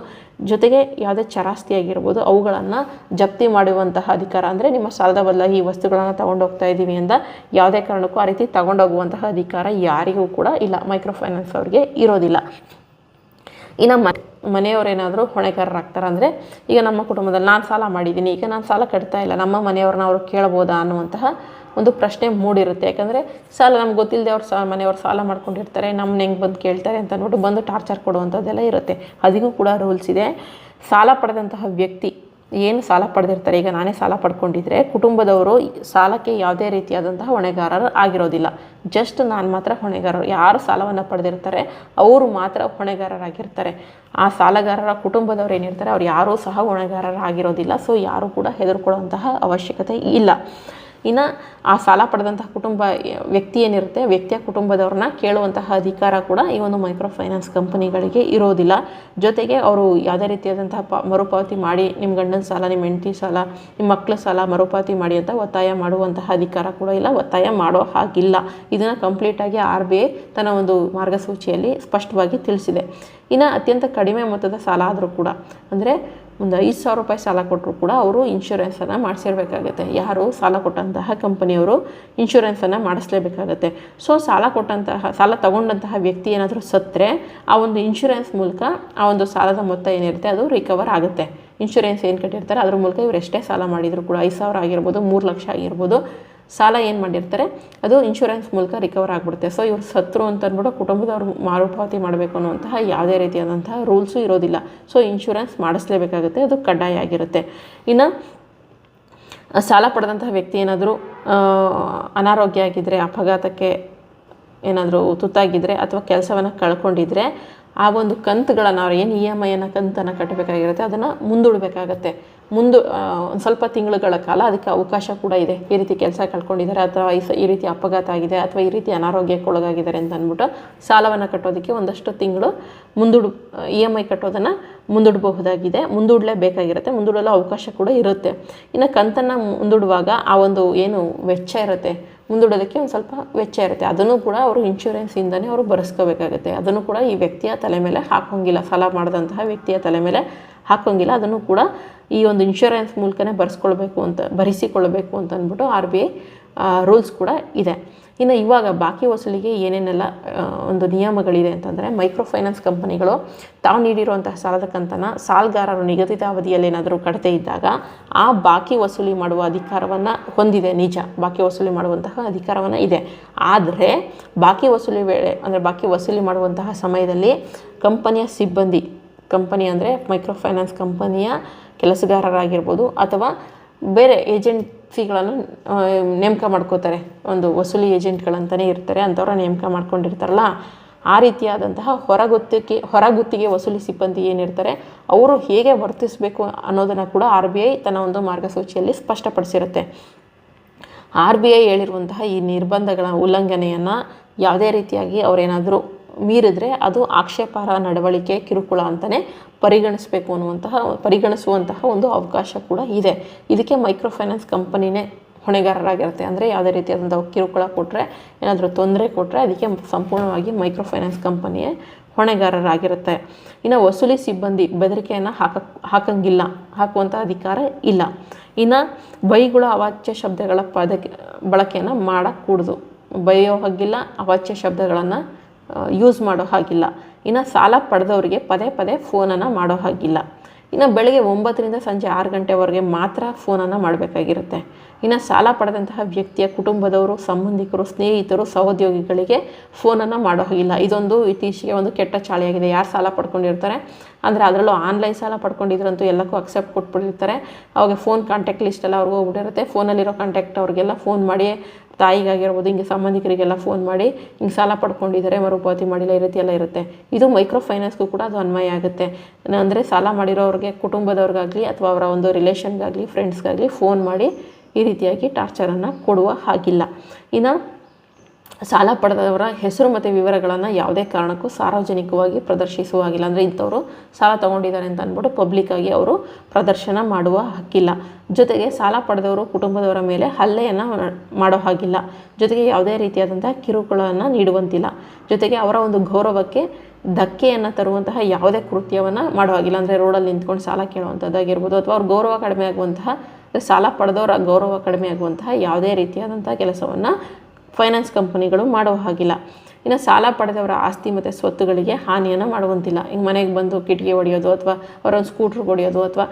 A: ಜೊತೆಗೆ ಯಾವುದೇ ಚರಾಸ್ತಿ ಆಗಿರ್ಬೋದು, ಅವುಗಳನ್ನು ಜಪ್ತಿ ಮಾಡುವಂತಹ ಅಧಿಕಾರ ಅಂದರೆ ನಿಮ್ಮ ಸಾಲದ ಬದಲಾಗಿ ಈ ವಸ್ತುಗಳನ್ನು ತಗೊಂಡು ಹೋಗ್ತಾ ಇದ್ದೀವಿ ಅಂತ ಯಾವುದೇ ಕಾರಣಕ್ಕೂ ಆ ರೀತಿ ತಗೊಂಡೋಗುವಂತಹ ಅಧಿಕಾರ ಯಾರಿಗೂ ಕೂಡ ಇಲ್ಲ. ಮೈಕ್ರೋ ಫೈನಾನ್ಸ್ ಅವ್ರಿಗೆ ಇರೋದಿಲ್ಲ. ಇನ್ನು ಮನೆ ಮನೆಯವರೇನಾದರೂ ಹೊಣೆಗಾರರಾಗ್ತಾರೆ ಅಂದರೆ, ಈಗ ನಮ್ಮ ಕುಟುಂಬದಲ್ಲಿ ನಾನು ಸಾಲ ಮಾಡಿದ್ದೀನಿ ಈಗ ನಾನು ಸಾಲ ಕಟ್ತಾ ಇಲ್ಲ, ನಮ್ಮ ಮನೆಯವ್ರನ್ನ ಅವರು ಕೇಳ್ಬೋದಾ ಅನ್ನುವಂತಹ ಒಂದು ಪ್ರಶ್ನೆ ಮೂಡಿರುತ್ತೆ. ಯಾಕಂದರೆ ಸಾಲ ನಮ್ಗೆ ಗೊತ್ತಿಲ್ಲದೆ ಅವ್ರು ಸಾ, ಮನೆಯವ್ರು ಸಾಲ ಮಾಡ್ಕೊಂಡಿರ್ತಾರೆ ನಮ್ಮನ್ನ ಹೆಂಗೆ ಬಂದು ಕೇಳ್ತಾರೆ ಅಂತ ಅಂದ್ಬಿಟ್ಟು ಬಂದು ಟಾರ್ಚರ್ ಕೊಡುವಂಥದ್ದೆಲ್ಲ ಇರುತ್ತೆ. ಅದಿಗೂ ಕೂಡ ರೂಲ್ಸ್ ಇದೆ. ಸಾಲ ಪಡೆದಂತಹ ವ್ಯಕ್ತಿ ಏನು ಸಾಲ ಪಡೆದಿರ್ತಾರೆ? ಈಗ ನಾನೇ ಸಾಲ ಪಡ್ಕೊಂಡಿದ್ರೆ ಕುಟುಂಬದವರು ಸಾಲಕ್ಕೆ ಯಾವುದೇ ರೀತಿಯಾದಂತಹ ಹೊಣೆಗಾರರು ಆಗಿರೋದಿಲ್ಲ. ಜಸ್ಟ್ ನಾನು ಮಾತ್ರ ಹೊಣೆಗಾರರು. ಯಾರು ಸಾಲವನ್ನು ಪಡೆದಿರ್ತಾರೆ, ಅವರು ಮಾತ್ರ ಹೊಣೆಗಾರರಾಗಿರ್ತಾರೆ. ಆ ಸಾಲಗಾರರ ಕುಟುಂಬದವ್ರು ಏನಿರ್ತಾರೆ, ಅವ್ರು ಯಾರೂ ಸಹ ಹೊಣೆಗಾರರಾಗಿರೋದಿಲ್ಲ. ಸೊ ಯಾರೂ ಕೂಡ ಹೆದರ್ಕೊಳ್ಳುವಂತಹ ಅವಶ್ಯಕತೆ ಇಲ್ಲ. ಇನ್ನು ಆ ಸಾಲ ಪಡೆದಂತಹ ಕುಟುಂಬ, ವ್ಯಕ್ತಿ ಏನಿರುತ್ತೆ, ವ್ಯಕ್ತಿಯ ಕುಟುಂಬದವ್ರನ್ನ ಕೇಳುವಂತಹ ಅಧಿಕಾರ ಕೂಡ ಈ ಒಂದು ಮೈಕ್ರೋ ಫೈನಾನ್ಸ್ ಕಂಪನಿಗಳಿಗೆ ಇರೋದಿಲ್ಲ. ಜೊತೆಗೆ ಅವರು ಯಾವುದೇ ರೀತಿಯಾದಂತಹ ಪ, ಮರುಪಾವತಿ ಮಾಡಿ ನಿಮ್ಮ ಗಂಡನ ಸಾಲ ನಿಮ್ಮ ಹೆಂಡತಿ ಸಾಲ ನಿಮ್ಮ ಮಕ್ಕಳ ಸಾಲ ಮರುಪಾವತಿ ಮಾಡಿ ಅಂತ ಒತ್ತಾಯ ಮಾಡುವಂತಹ ಅಧಿಕಾರ ಕೂಡ ಇಲ್ಲ, ಒತ್ತಾಯ ಮಾಡೋ ಹಾಗಿಲ್ಲ. ಇದನ್ನು ಕಂಪ್ಲೀಟಾಗಿ ಆರ್ ಬಿ ಐ ತನ್ನ ಒಂದು ಮಾರ್ಗಸೂಚಿಯಲ್ಲಿ ಸ್ಪಷ್ಟವಾಗಿ ತಿಳಿಸಿದೆ. ಇನ್ನು ಅತ್ಯಂತ ಕಡಿಮೆ ಮೊತ್ತದ ಸಾಲ ಆದರೂ ಕೂಡ, ಅಂದರೆ ಒಂದು ಐದು ಸಾವಿರ ರೂಪಾಯಿ ಸಾಲ ಕೊಟ್ಟರು ಕೂಡ ಅವರು ಇನ್ಶೂರೆನ್ಸನ್ನು ಮಾಡಿಸಿರ್ಬೇಕಾಗತ್ತೆ. ಯಾರು ಸಾಲ ಕೊಟ್ಟಂತಹ ಕಂಪನಿಯವರು ಇನ್ಶೂರೆನ್ಸನ್ನು ಮಾಡಿಸ್ಲೇಬೇಕಾಗತ್ತೆ. ಸೊ ಸಾಲ ಕೊಟ್ಟಂತಹ, ಸಾಲ ತಗೊಂಡಂತಹ ವ್ಯಕ್ತಿ ಏನಾದರೂ ಸತ್ತರೆ, ಆ ಒಂದು ಇನ್ಶೂರೆನ್ಸ್ ಮೂಲಕ ಆ ಒಂದು ಸಾಲದ ಮೊತ್ತ ಏನಿರುತ್ತೆ ಅದು ರಿಕವರ್ ಆಗುತ್ತೆ. ಇನ್ಶೂರೆನ್ಸ್ ಏನು ಕಟ್ಟಿರ್ತಾರೆ, ಅದ್ರ ಮೂಲಕ ಇವರು ಎಷ್ಟೇ ಸಾಲ ಮಾಡಿದರೂ ಕೂಡ, ಐದು ಸಾವಿರ ಆಗಿರ್ಬೋದು, ಮೂರು ಲಕ್ಷ ಆಗಿರ್ಬೋದು ಸಾಲ ಏನು ಮಾಡಿರ್ತಾರೆ, ಅದು ಇನ್ಶೂರೆನ್ಸ್ ಮೂಲಕ ರಿಕವರ್ ಆಗಿಬಿಡುತ್ತೆ. ಸೊ ಇವ್ರು ಸತ್ರು ಅಂತ ಅಂದ್ಬಿಟ್ಟು ಕುಟುಂಬದವ್ರು ಮರುಪಾವತಿ ಮಾಡಬೇಕು ಅನ್ನುವಂತಹ ಯಾವುದೇ ರೀತಿಯಾದಂತಹ ರೂಲ್ಸು ಇರೋದಿಲ್ಲ. ಸೊ ಇನ್ಶೂರೆನ್ಸ್ ಮಾಡಿಸ್ಲೇಬೇಕಾಗುತ್ತೆ, ಅದು ಕಡ್ಡಾಯ ಆಗಿರುತ್ತೆ. ಇನ್ನು, ಸಾಲ ಪಡೆದಂತಹ ವ್ಯಕ್ತಿ ಏನಾದರೂ ಅನಾರೋಗ್ಯ ಆಗಿದ್ದರೆ ಅಪಘಾತಕ್ಕೆ ಏನಾದರೂ ತುತ್ತಾಗಿದ್ದರೆ ಅಥವಾ ಕೆಲಸವನ್ನು ಕಳ್ಕೊಂಡಿದ್ರೆ, ಆ ಒಂದು ಕಂತುಗಳನ್ನು ಅವ್ರು ಏನು ಇ ಎಂ ಐಯನ್ನು ಕಂತನ್ನು ಕಟ್ಟಬೇಕಾಗಿರುತ್ತೆ, ಅದನ್ನು ಮುಂದೂಡಬೇಕಾಗತ್ತೆ. ಮುಂದು ಒಂದು ಸ್ವಲ್ಪ ತಿಂಗಳುಗಳ ಕಾಲ ಅದಕ್ಕೆ ಅವಕಾಶ ಕೂಡ ಇದೆ. ಈ ರೀತಿ ಕೆಲಸ ಕಳ್ಕೊಂಡಿದ್ದಾರೆ, ಅಥವಾ ಈ ರೀತಿ ಅಪಘಾತ ಆಗಿದೆ, ಅಥವಾ ಈ ರೀತಿ ಅನಾರೋಗ್ಯಕ್ಕೆ ಒಳಗಾಗಿದ್ದಾರೆ ಅಂತ ಅಂದ್ಬಿಟ್ಟು ಸಾಲವನ್ನು ಕಟ್ಟೋದಕ್ಕೆ ಒಂದಷ್ಟು ತಿಂಗಳು ಮುಂದೂಡು, ಇ ಎಂ ಐ ಕಟ್ಟೋದನ್ನು ಮುಂದೂಡಬಹುದಾಗಿದೆ. ಮುಂದೂಡಲೇಬೇಕಾಗಿರುತ್ತೆ ಮುಂದೂಡಲು ಅವಕಾಶ ಕೂಡ ಇರುತ್ತೆ. ಇನ್ನು ಕಂತನ್ನು ಮುಂದೂಡುವಾಗ ಆ ಒಂದು ಏನು ವೆಚ್ಚ ಇರುತ್ತೆ ಮುಂದೂಡೋದಕ್ಕೆ ಒಂದು ಸ್ವಲ್ಪ ವೆಚ್ಚ ಇರುತ್ತೆ. ಅದನ್ನು ಕೂಡ ಅವರು ಇನ್ಶೂರೆನ್ಸಿಂದನೇ ಅವರು ಬರೆಸ್ಕೋಬೇಕಾಗುತ್ತೆ. ಅದನ್ನು ಕೂಡ ಈ ವ್ಯಕ್ತಿಯ ತಲೆ ಮೇಲೆ ಹಾಕೋಂಗಿಲ್ಲ ಸಾಲ ಮಾಡಿದಂತಹ ವ್ಯಕ್ತಿಯ ತಲೆ ಮೇಲೆ ಹಾಕೋಂಗಿಲ್ಲ ಅದನ್ನು ಕೂಡ ಈ ಒಂದು ಇನ್ಶೂರೆನ್ಸ್ ಮೂಲಕನೇ ಬರೆಸ್ಕೊಳ್ಬೇಕು ಅಂತ ಭರಿಸಿಕೊಳ್ಳಬೇಕು ಅಂತ ಅಂದ್ಬಿಟ್ಟು ಆರ್ ಬಿ ಐ ರೂಲ್ಸ್ ಕೂಡ ಇದೆ. ಇನ್ನು ಇವಾಗ ಬಾಕಿ ವಸೂಲಿಗೆ ಏನೇನೆಲ್ಲ ಒಂದು ನಿಯಮಗಳಿದೆ ಅಂತಂದರೆ ಮೈಕ್ರೋ ಫೈನಾನ್ಸ್ ಕಂಪನಿಗಳು ತಾವು ನೀಡಿರುವಂತಹ ಸಾಲದ ಕಂತನ್ನು ಸಾಲಗಾರರು ನಿಗದಿತ ಅವಧಿಯಲ್ಲಿ ಏನಾದರೂ ಕಡತೆ ಇದ್ದಾಗ ಆ ಬಾಕಿ ವಸೂಲಿ ಮಾಡುವ ಅಧಿಕಾರವನ್ನು ಹೊಂದಿದೆ ನಿಜ. ಬಾಕಿ ವಸೂಲಿ ಮಾಡುವಂತಹ ಅಧಿಕಾರವನ್ನು ಇದೆ. ಆದರೆ ಬಾಕಿ ವಸೂಲಿ ವೇಳೆ, ಅಂದರೆ ಬಾಕಿ ವಸೂಲಿ ಮಾಡುವಂತಹ ಸಮಯದಲ್ಲಿ ಕಂಪನಿಯ ಸಿಬ್ಬಂದಿ, ಕಂಪನಿ ಅಂದರೆ ಮೈಕ್ರೋ ಫೈನಾನ್ಸ್ ಕಂಪನಿಯ ಕೆಲಸಗಾರರಾಗಿರ್ಬೋದು ಅಥವಾ ಬೇರೆ ಏಜೆನ್ಸಿಗಳನ್ನು ಆ, ನೇಮಕ ಮಾಡ್ಕೋತಾರೆ. ಒಂದು ವಸೂಲಿ ಏಜೆಂಟ್ಗಳಂತಲೇ ಇರ್ತಾರೆ ಅಂಥವ್ರನ್ನ ನೇಮಕ ಮಾಡ್ಕೊಂಡಿರ್ತಾರಲ್ಲ ಆ ರೀತಿಯಾದಂತಹ ಹೊರಗುತ್ತಿಗೆ ಹೊರಗುತ್ತಿಗೆ ವಸೂಲಿ ಸಿಬ್ಬಂದಿ ಏನಿರ್ತಾರೆ ಅವರು ಹೇಗೆ ವರ್ತಿಸಬೇಕು ಅನ್ನೋದನ್ನು ಕೂಡ ಆರ್ ಬಿ ಐ ತನ್ನ ಒಂದು ಮಾರ್ಗಸೂಚಿಯಲ್ಲಿ ಸ್ಪಷ್ಟಪಡಿಸಿರುತ್ತೆ. ಆರ್ ಬಿ ಐ ಹೇಳಿರುವಂತಹ ಈ ನಿರ್ಬಂಧಗಳ ಉಲ್ಲಂಘನೆಯನ್ನು ಯಾವುದೇ ರೀತಿಯಾಗಿ ಅವರೇನಾದರೂ ಮೀರಿದ್ರೆ ಅದು ಆಕ್ಷೇಪಾರ್ಹ ನಡವಳಿಕೆ, ಕಿರುಕುಳ ಅಂತಲೇ ಪರಿಗಣಿಸಬೇಕು ಅನ್ನುವಂತಹ, ಪರಿಗಣಿಸುವಂತಹ ಒಂದು ಅವಕಾಶ ಕೂಡ ಇದೆ. ಇದಕ್ಕೆ ಮೈಕ್ರೋ ಫೈನಾನ್ಸ್ ಕಂಪನಿನೇ ಹೊಣೆಗಾರರಾಗಿರುತ್ತೆ. ಅಂದರೆ ಯಾವುದೇ ರೀತಿಯಾದಂಥ ಕಿರುಕುಳ ಕೊಟ್ಟರೆ ಏನಾದರೂ ತೊಂದರೆ ಕೊಟ್ಟರೆ ಅದಕ್ಕೆ ಸಂಪೂರ್ಣವಾಗಿ ಮೈಕ್ರೋ ಫೈನಾನ್ಸ್ ಕಂಪನಿಯೇ ಹೊಣೆಗಾರರಾಗಿರುತ್ತೆ. ಇನ್ನು ವಸೂಲಿ ಸಿಬ್ಬಂದಿ ಬೆದರಿಕೆಯನ್ನು ಹಾಕಕ್ಕೆ ಹಾಕಂಗಿಲ್ಲ. ಹಾಕುವಂಥ ಅಧಿಕಾರ ಇಲ್ಲ. ಇನ್ನು ಬೈಗುಳ ಅವಾಚ್ಯ ಶಬ್ದಗಳ ಪದಕ್ಕೆ, ಬಳಕೆಯನ್ನು ಮಾಡಕ್ಕೂಡ್ದು ಬೈಯೋ ಹಾಗಿಲ್ಲ, ಅವಾಚ್ಯ ಶಬ್ದಗಳನ್ನು ಯೂಸ್ ಮಾಡೋ ಹಾಗಿಲ್ಲ. ಇನ್ನು ಸಾಲ ಪಡೆದವರಿಗೆ ಪದೇ ಪದೇ ಫೋನನ್ನು ಮಾಡೋ ಹಾಗಿಲ್ಲ. ಇನ್ನು ಬೆಳಗ್ಗೆ ಒಂಬತ್ತರಿಂದ ಸಂಜೆ ಆರು ಗಂಟೆವರೆಗೆ ಮಾತ್ರ ಫೋನನ್ನು ಮಾಡಬೇಕಾಗಿರುತ್ತೆ. ಇನ್ನು ಸಾಲ ಪಡೆದಂತಹ ವ್ಯಕ್ತಿಯ ಕುಟುಂಬದವರು, ಸಂಬಂಧಿಕರು, ಸ್ನೇಹಿತರು, ಸಹೋದ್ಯೋಗಿಗಳಿಗೆ ಫೋನನ್ನು ಮಾಡೋ ಹಾಗಿಲ್ಲ. ಇದೊಂದು ಇತ್ತೀಚೆಗೆ ಒಂದು ಕೆಟ್ಟ ಚಾಳಿಯಾಗಿದೆ. ಯಾರು ಸಾಲ ಪಡ್ಕೊಂಡಿರ್ತಾರೆ? ಅಂದರೆ ಅದರಲ್ಲೂ ಆನ್ಲೈನ್ ಸಾಲ ಪಡ್ಕೊಂಡಿದ್ರಂತೂ ಎಲ್ಲಕ್ಕೂ ಅಕ್ಸೆಪ್ಟ್ ಕೊಟ್ಬಿಟ್ಟಿರ್ತಾರೆ. ಅವಾಗ ಫೋನ್ ಕಾಂಟ್ಯಾಕ್ಟ್ ಲಿಸ್ಟೆಲ್ಲ ಅವ್ರಿಗೆ ಹೋಗ್ಬಿಟ್ಟಿರುತ್ತೆ. ಫೋನಲ್ಲಿರೋ ಕಾಂಟ್ಯಾಕ್ಟ್ ಅವ್ರಿಗೆಲ್ಲ ಫೋನ್ ಮಾಡಿ, ತಾಯಿಗಾಗಿರ್ಬೋದು, ಹಿಂಗೆ ಸಂಬಂಧಿಕರಿಗೆಲ್ಲ ಫೋನ್ ಮಾಡಿ, ಹಿಂಗೆ ಸಾಲ ಪಡ್ಕೊಂಡಿದ್ದಾರೆ, ಮರುಪಾವತಿ ಮಾಡಿಲ್ಲ, ಈ ರೀತಿ ಎಲ್ಲ ಇರುತ್ತೆ. ಇದು ಮೈಕ್ರೋ ಫೈನಾನ್ಸ್ಗೂ ಕೂಡ ಅದು ಅನ್ವಯ ಆಗುತ್ತೆ. ಅಂದರೆ ಸಾಲ ಮಾಡಿರೋರಿಗೆ ಕುಟುಂಬದವ್ರಿಗಾಗಲಿ ಅಥವಾ ಅವರ ಒಂದು ರಿಲೇಷನ್ಗಾಗಲಿ ಫ್ರೆಂಡ್ಸ್ಗಾಗಲಿ ಫೋನ್ ಮಾಡಿ ಈ ರೀತಿಯಾಗಿ ಟಾರ್ಚರನ್ನು ಕೊಡುವ ಹಾಗಿಲ್ಲ. ಇನ್ನು ಸಾಲ ಪಡೆದವರ ಹೆಸರು ಮತ್ತು ವಿವರಗಳನ್ನು ಯಾವುದೇ ಕಾರಣಕ್ಕೂ ಸಾರ್ವಜನಿಕವಾಗಿ ಪ್ರದರ್ಶಿಸುವ ಹಾಗಿಲ್ಲ ಅಂದರೆ ಇಂಥವರು ಸಾಲ ತಗೊಂಡಿದ್ದಾರೆ ಅಂತ ಅಂದ್ಬಿಟ್ಟು ಪಬ್ಲಿಕ್ಕಾಗಿ ಅವರು ಪ್ರದರ್ಶನ ಮಾಡುವ ಹಕ್ಕಿಲ್ಲ. ಜೊತೆಗೆ ಸಾಲ ಪಡೆದವರು ಕುಟುಂಬದವರ ಮೇಲೆ ಹಲ್ಲೆಯನ್ನು ಮಾಡೋ ಹಾಗಿಲ್ಲ. ಜೊತೆಗೆ ಯಾವುದೇ ರೀತಿಯಾದಂಥ ಕಿರುಕುಳವನ್ನು ನೀಡುವಂತಿಲ್ಲ. ಜೊತೆಗೆ ಅವರ ಒಂದು ಗೌರವಕ್ಕೆ ಧಕ್ಕೆಯನ್ನು ತರುವಂತಹ ಯಾವುದೇ ಕೃತ್ಯವನ್ನು ಮಾಡೋ ಹಾಗಿಲ್ಲ. ಅಂದರೆ ರೋಡಲ್ಲಿ ನಿಂತ್ಕೊಂಡು ಸಾಲ ಕೇಳುವಂಥದ್ದಾಗಿರ್ಬೋದು ಅಥವಾ ಅವ್ರ ಗೌರವ ಕಡಿಮೆ ಆಗುವಂತಹ ಸಾಲ ಪಡೆದವರ ಗೌರವ ಕಡಿಮೆ ಆಗುವಂತಹ ಯಾವುದೇ ರೀತಿಯಾದಂಥ ಕೆಲಸವನ್ನು ಫೈನಾನ್ಸ್ ಕಂಪನಿಗಳು ಮಾಡುವ ಹಾಗಿಲ್ಲ. ಇನ್ನು ಸಾಲ ಪಡೆದವರ ಆಸ್ತಿ ಮತ್ತು ಸ್ವತ್ತುಗಳಿಗೆ ಹಾನಿಯನ್ನು ಮಾಡುವಂತಿಲ್ಲ. ಹಿಂಗೆ ಮನೆಗೆ ಬಂದು ಕಿಟಕಿ ಹೊಡೆಯೋದು ಅಥವಾ ಅವರ ಒಂದು ಸ್ಕೂಟ್ರ್ ಹೊಡೆಯೋದು ಅಥವಾ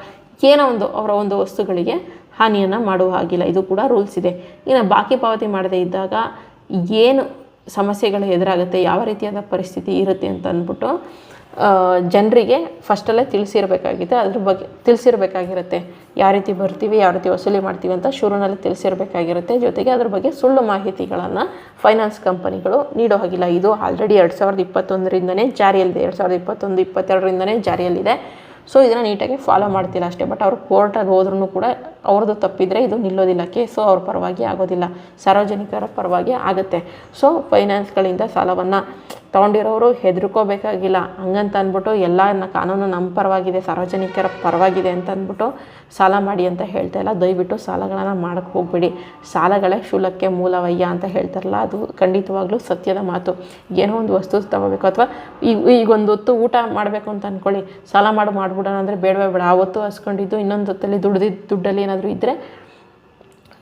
A: ಏನೋ ಒಂದು ಅವರ ಒಂದು ವಸ್ತುಗಳಿಗೆ ಹಾನಿಯನ್ನು ಮಾಡುವ ಹಾಗಿಲ್ಲ. ಇದು ಕೂಡ ರೂಲ್ಸ್ ಇದೆ. ಇನ್ನು ಬಾಕಿ ಪಾವತಿ ಮಾಡದೇ ಇದ್ದಾಗ ಏನು ಸಮಸ್ಯೆಗಳು ಎದುರಾಗುತ್ತೆ, ಯಾವ ರೀತಿಯಾದ ಪರಿಸ್ಥಿತಿ ಇರುತ್ತೆ ಅಂತ ಅಂದ್ಬಿಟ್ಟು ಜನರಿಗೆ ಫಸ್ಟಲ್ಲೇ ತಿಳಿಸಿರಬೇಕಾಗಿದೆ ಅದ್ರ ಬಗ್ಗೆ ತಿಳಿಸಿರ್ಬೇಕಾಗಿರುತ್ತೆ. ಯಾವ ರೀತಿ ಬರ್ತೀವಿ, ಯಾವ ರೀತಿ ವಸೂಲಿ ಮಾಡ್ತೀವಿ ಅಂತ ಶುರುನಲ್ಲಿ ತಿಳಿಸಿರಬೇಕಾಗಿರುತ್ತೆ. ಜೊತೆಗೆ ಅದ್ರ ಬಗ್ಗೆ ಸುಳ್ಳು ಮಾಹಿತಿಗಳನ್ನು ಫೈನಾನ್ಸ್ ಕಂಪನಿಗಳು ನೀಡೋ ಹಾಗಿಲ್ಲ. ಇದು ಆಲ್ರೆಡಿ ಎರಡು ಸಾವಿರದ ಇಪ್ಪತ್ತೊಂದರಿಂದನೇ ಜಾರಿಯಲ್ಲಿದೆ. ಎರಡು ಸಾವಿರದ ಇಪ್ಪತ್ತೊಂದು, ಇಪ್ಪತ್ತೆರಡರಿಂದನೇ ಜಾರಿಯಲ್ಲಿದೆ. ಸೊ ಇದನ್ನು ನೀಟಾಗಿ ಫಾಲೋ ಮಾಡ್ತಿಲ್ಲ ಅಷ್ಟೇ. ಬಟ್ ಅವರು ಕೋರ್ಟಲ್ಲಿ ಹೋದ್ರೂ ಕೂಡ ಅವ್ರದ್ದು ತಪ್ಪಿದರೆ ಇದು ನಿಲ್ಲೋದಿಲ್ಲ. ಕೇಸು ಅವ್ರ ಪರವಾಗಿ ಆಗೋದಿಲ್ಲ. ಸಾರ್ವಜನಿಕರ ಪರವಾಗಿ ಆಗುತ್ತೆ. ಸೊ ಫೈನಾನ್ಸ್ಗಳಿಂದ ಸಾಲವನ್ನು ತೊಗೊಂಡಿರೋರು ಹೆದರ್ಕೋಬೇಕಾಗಿಲ್ಲ. ಹಂಗಂತ ಅಂದ್ಬಿಟ್ಟು ಎಲ್ಲ ಕಾನೂನು ನಮ್ಮ ಪರವಾಗಿದೆ, ಸಾರ್ವಜನಿಕರ ಪರವಾಗಿದೆ ಅಂತ ಅಂದ್ಬಿಟ್ಟು ಸಾಲ ಮಾಡಿ ಅಂತ ಹೇಳ್ತಾ ಇಲ್ಲ. ದಯವಿಟ್ಟು ಸಾಲಗಳನ್ನು ಮಾಡೋಕ್ಕೆ ಹೋಗಬೇಡಿ. ಸಾಲಗಳೇ ಶೂಲಕ್ಕೆ ಮೂಲವಯ್ಯ ಅಂತ ಹೇಳ್ತಾರಲ್ಲ, ಅದು ಖಂಡಿತವಾಗ್ಲೂ ಸತ್ಯದ ಮಾತು. ಏನೋ ಒಂದು ವಸ್ತು ತಗೋಬೇಕು ಅಥವಾ ಈ, ಈಗೊಂದು ಹೊತ್ತು ಊಟ ಮಾಡಬೇಕು ಅಂತ ಅಂದ್ಕೊಳ್ಳಿ ಸಾಲ ಮಾಡಿ, ಮಾಡಿಬಿಡೋಣ ಅಂದರೆ ಬೇಡವೇ ಬೇಡ. ಆ ಹೊತ್ತು ಹಸ್ಕೊಂಡಿದ್ದು ಇನ್ನೊಂದು ಹೊತ್ತಲ್ಲಿ ದುಡ್ದಿದ್ದು ದುಡ್ಡಲ್ಲಿ ಏನಾದರೂ ಇದ್ದರೆ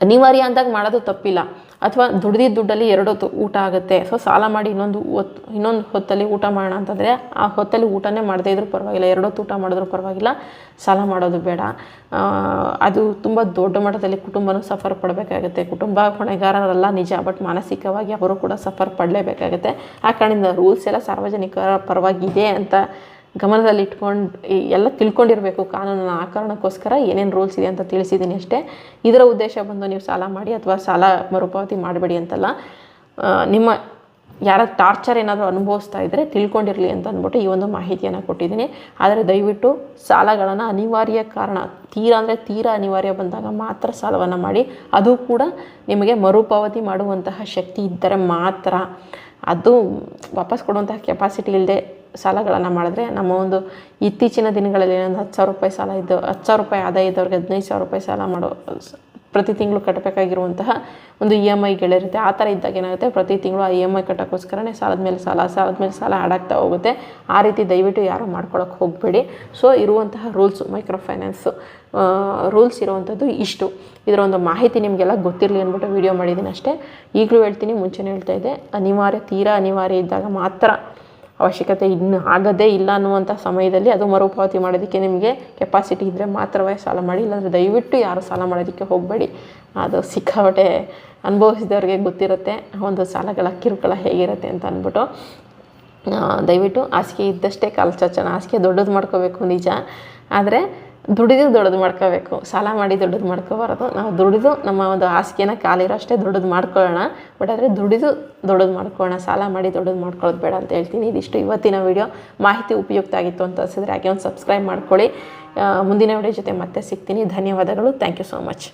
A: ಅನಿವಾರ್ಯ ಅಂದಾಗ ಮಾಡೋದು ತಪ್ಪಿಲ್ಲ. ಅಥವಾ ದುಡ್ದಿದ್ದ ದುಡ್ಡಲ್ಲಿ ಎರಡು ಹೊತ್ತು ಊಟ ಆಗುತ್ತೆ. ಸೊ ಸಾಲ ಮಾಡಿ ಇನ್ನೊಂದು ಹೊತ್ತು ಇನ್ನೊಂದು ಹೊತ್ತಲ್ಲಿ ಊಟ ಮಾಡೋಣ ಅಂತಂದರೆ ಆ ಹೊತ್ತಲ್ಲಿ ಊಟನೇ ಮಾಡದೇ ಇದ್ರೂ ಪರವಾಗಿಲ್ಲ. ಎರಡು ಹೊತ್ತು ಊಟ ಮಾಡಿದ್ರೂ ಪರವಾಗಿಲ್ಲ. ಸಾಲ ಮಾಡೋದು ಬೇಡ. ಅದು ತುಂಬ ದೊಡ್ಡ ಮಟ್ಟದಲ್ಲಿ ಕುಟುಂಬನೂ ಸಫರ್ ಪಡಬೇಕಾಗುತ್ತೆ. ಕುಟುಂಬ ಹೊಣೆಗಾರರಲ್ಲ ನಿಜ, ಬಟ್ ಮಾನಸಿಕವಾಗಿ ಅವರು ಕೂಡ ಸಫರ್ ಪಡಲೇಬೇಕಾಗುತ್ತೆ. ಆ ಕಾರಣದಿಂದ ರೂಲ್ಸ್ ಎಲ್ಲ ಸಾರ್ವಜನಿಕರ ಪರವಾಗಿದೆ ಅಂತ ಗಮನದಲ್ಲಿ ಇಟ್ಕೊಂಡು ಎಲ್ಲ ತಿಳ್ಕೊಂಡಿರಬೇಕು ಕಾನೂನಿನ ಆ ಕಾರಣಕ್ಕೋಸ್ಕರ ಏನೇನು ರೂಲ್ಸ್ ಇದೆ ಅಂತ ತಿಳಿಸಿದ್ದೀನಿ ಅಷ್ಟೇ. ಇದರ ಉದ್ದೇಶ ಬಂದು ನೀವು ಸಾಲ ಮಾಡಿ ಅಥವಾ ಸಾಲ ಮರುಪಾವತಿ ಮಾಡಬೇಡಿ ಅಂತಲ್ಲ. ನಿಮ್ಮ ಯಾರ ಟಾರ್ಚರ್ ಏನಾದರೂ ಅನುಭವಿಸ್ತಾ ಇದ್ದರೆ ತಿಳ್ಕೊಂಡಿರಲಿ ಅಂತ ಅಂದ್ಬಿಟ್ಟು ಈ ಒಂದು ಮಾಹಿತಿಯನ್ನು ಕೊಟ್ಟಿದ್ದೀನಿ. ಆದರೆ ದಯವಿಟ್ಟು ಸಾಲಗಳನ್ನು ಅನಿವಾರ್ಯ ಕಾರಣ, ತೀರ ಅಂದರೆ ತೀರ ಅನಿವಾರ್ಯ ಬಂದಾಗ ಮಾತ್ರ ಸಾಲವನ್ನು ಮಾಡಿ. ಅದು ಕೂಡ ನಿಮಗೆ ಮರುಪಾವತಿ ಮಾಡುವಂತಹ ಶಕ್ತಿ ಇದ್ದರೆ ಮಾತ್ರ. ಅದು ವಾಪಸ್ ಕೊಡುವಂತಹ ಕೆಪಾಸಿಟಿ ಇಲ್ಲದೆ ಸಾಲಗಳನ್ನು ಮಾಡಿದ್ರೆ ನಮ್ಮ ಒಂದು ಇತ್ತೀಚಿನ ದಿನಗಳಲ್ಲಿ ಏನೊಂದು ಹತ್ತು ಸಾವಿರ ರೂಪಾಯಿ ಸಾಲ ಇದ್ದು, ಹತ್ತು ಸಾವಿರ ರೂಪಾಯಿ ಆದಾಯ ಇದ್ದವ್ರಿಗೆ ಹದಿನೈದು ಸಾವಿರ ರೂಪಾಯಿ ಸಾಲ ಮಾಡೋ ಪ್ರತಿ ತಿಂಗಳು ಕಟ್ಟಬೇಕಾಗಿರುವಂತಹ ಒಂದು ಇ ಎಂ ಐಗಳಿರುತ್ತೆ ಆ ಥರ ಇದ್ದಾಗ ಏನಾಗುತ್ತೆ? ಪ್ರತಿ ತಿಂಗಳು ಆ ಇ ಎಂ ಐ ಕಟ್ಟೋಕ್ಕೋಸ್ಕರನೇ ಸಾಲದ ಮೇಲೆ ಸಾಲ, ಸಾಲದ ಮೇಲೆ ಸಾಲ ಆಡಾಗ್ತಾ ಹೋಗುತ್ತೆ. ಆ ರೀತಿ ದಯವಿಟ್ಟು ಯಾರು ಮಾಡ್ಕೊಳಕ್ಕೆ ಹೋಗಬೇಡಿ. ಸೊ, ಇರುವಂತಹ ರೂಲ್ಸು ಮೈಕ್ರೋ ಫೈನಾನ್ಸು ರೂಲ್ಸ್ ಇರುವಂಥದ್ದು ಇಷ್ಟು. ಇದರ ಒಂದು ಮಾಹಿತಿ ನಿಮಗೆಲ್ಲ ಗೊತ್ತಿರಲಿ ಅಂದ್ಬಿಟ್ಟು ವೀಡಿಯೋ ಮಾಡಿದ್ದೀನಿ ಅಷ್ಟೇ. ಈಗಲೂ ಹೇಳ್ತೀನಿ, ಮುಂಚೆನೇ ಹೇಳ್ತಾ ಇದ್ದೆ. ಅನಿವಾರ್ಯ, ತೀರಾ ಅನಿವಾರ್ಯ ಇದ್ದಾಗ ಮಾತ್ರ ಅವಶ್ಯಕತೆ ಇನ್ನು ಆಗದೇ ಇಲ್ಲ ಅನ್ನುವಂಥ ಸಮಯದಲ್ಲಿ ಅದು ಮರುಪಾವತಿ ಮಾಡೋದಕ್ಕೆ ನಿಮಗೆ ಕೆಪಾಸಿಟಿ ಇದ್ದರೆ ಮಾತ್ರವೇ ಸಾಲ ಮಾಡಿ, ಇಲ್ಲಾಂದರೆ ದಯವಿಟ್ಟು ಯಾರು ಸಾಲ ಮಾಡೋದಕ್ಕೆ ಹೋಗಬೇಡಿ. ಅದು ಸಿಕ್ಕಾಪಟ್ಟೆ ಅನುಭವಿಸಿದವ್ರಿಗೆ ಗೊತ್ತಿರುತ್ತೆ, ಒಂದು ಸಾಲಗಳ ಕಿರುಕುಳ ಹೇಗಿರುತ್ತೆ ಅಂತ ಅಂದ್ಬಿಟ್ಟು. ದಯವಿಟ್ಟು ಹಾಸಿಗೆ ಇದ್ದಷ್ಟೇ, ಕಾಲು ಚಾಚನ ಹಾಸಿಗೆ ದೊಡ್ಡದು ಮಾಡ್ಕೋಬೇಕು ನಿಜ. ಆದರೆ ದುಡಿದು ದೊಡ್ಡದು ಮಾಡ್ಕೋಬೇಕು. ಸಾಲ ಮಾಡಿ ದೊಡ್ಡದು ಮಾಡ್ಕೋಬಾರದು. ನಾವು ದುಡಿದು ನಮ್ಮ ಒಂದು ಹಾಸಿಗೆನ ಕಾಲಿರೋ ಅಷ್ಟೇ ದೊಡ್ಡದು ಮಾಡ್ಕೊಳ್ಳೋಣ. ಬಟ್ ಆದರೆ ದುಡಿದು ದೊಡ್ಡದು ಮಾಡ್ಕೊಳ್ಳೋಣ. ಸಾಲ ಮಾಡಿ ದೊಡ್ಡದು ಮಾಡ್ಕೊಳ್ಳೋದು ಬೇಡ ಅಂತ ಹೇಳ್ತೀನಿ. ಇದಿಷ್ಟು ಇವತ್ತಿನ ವಿಡಿಯೋ. ಮಾಹಿತಿ ಉಪಯುಕ್ತ ಆಗಿತ್ತು ಅಂತ ಅನಿಸಿದ್ರೆ ಹಾಗೆ ಒಂದು ಸಬ್ಸ್ಕ್ರೈಬ್ ಮಾಡ್ಕೊಳ್ಳಿ. ಮುಂದಿನ ವಿಡಿಯೋ ಜೊತೆ ಮತ್ತೆ ಸಿಗ್ತೀನಿ. ಧನ್ಯವಾದಗಳು. Thank you so much.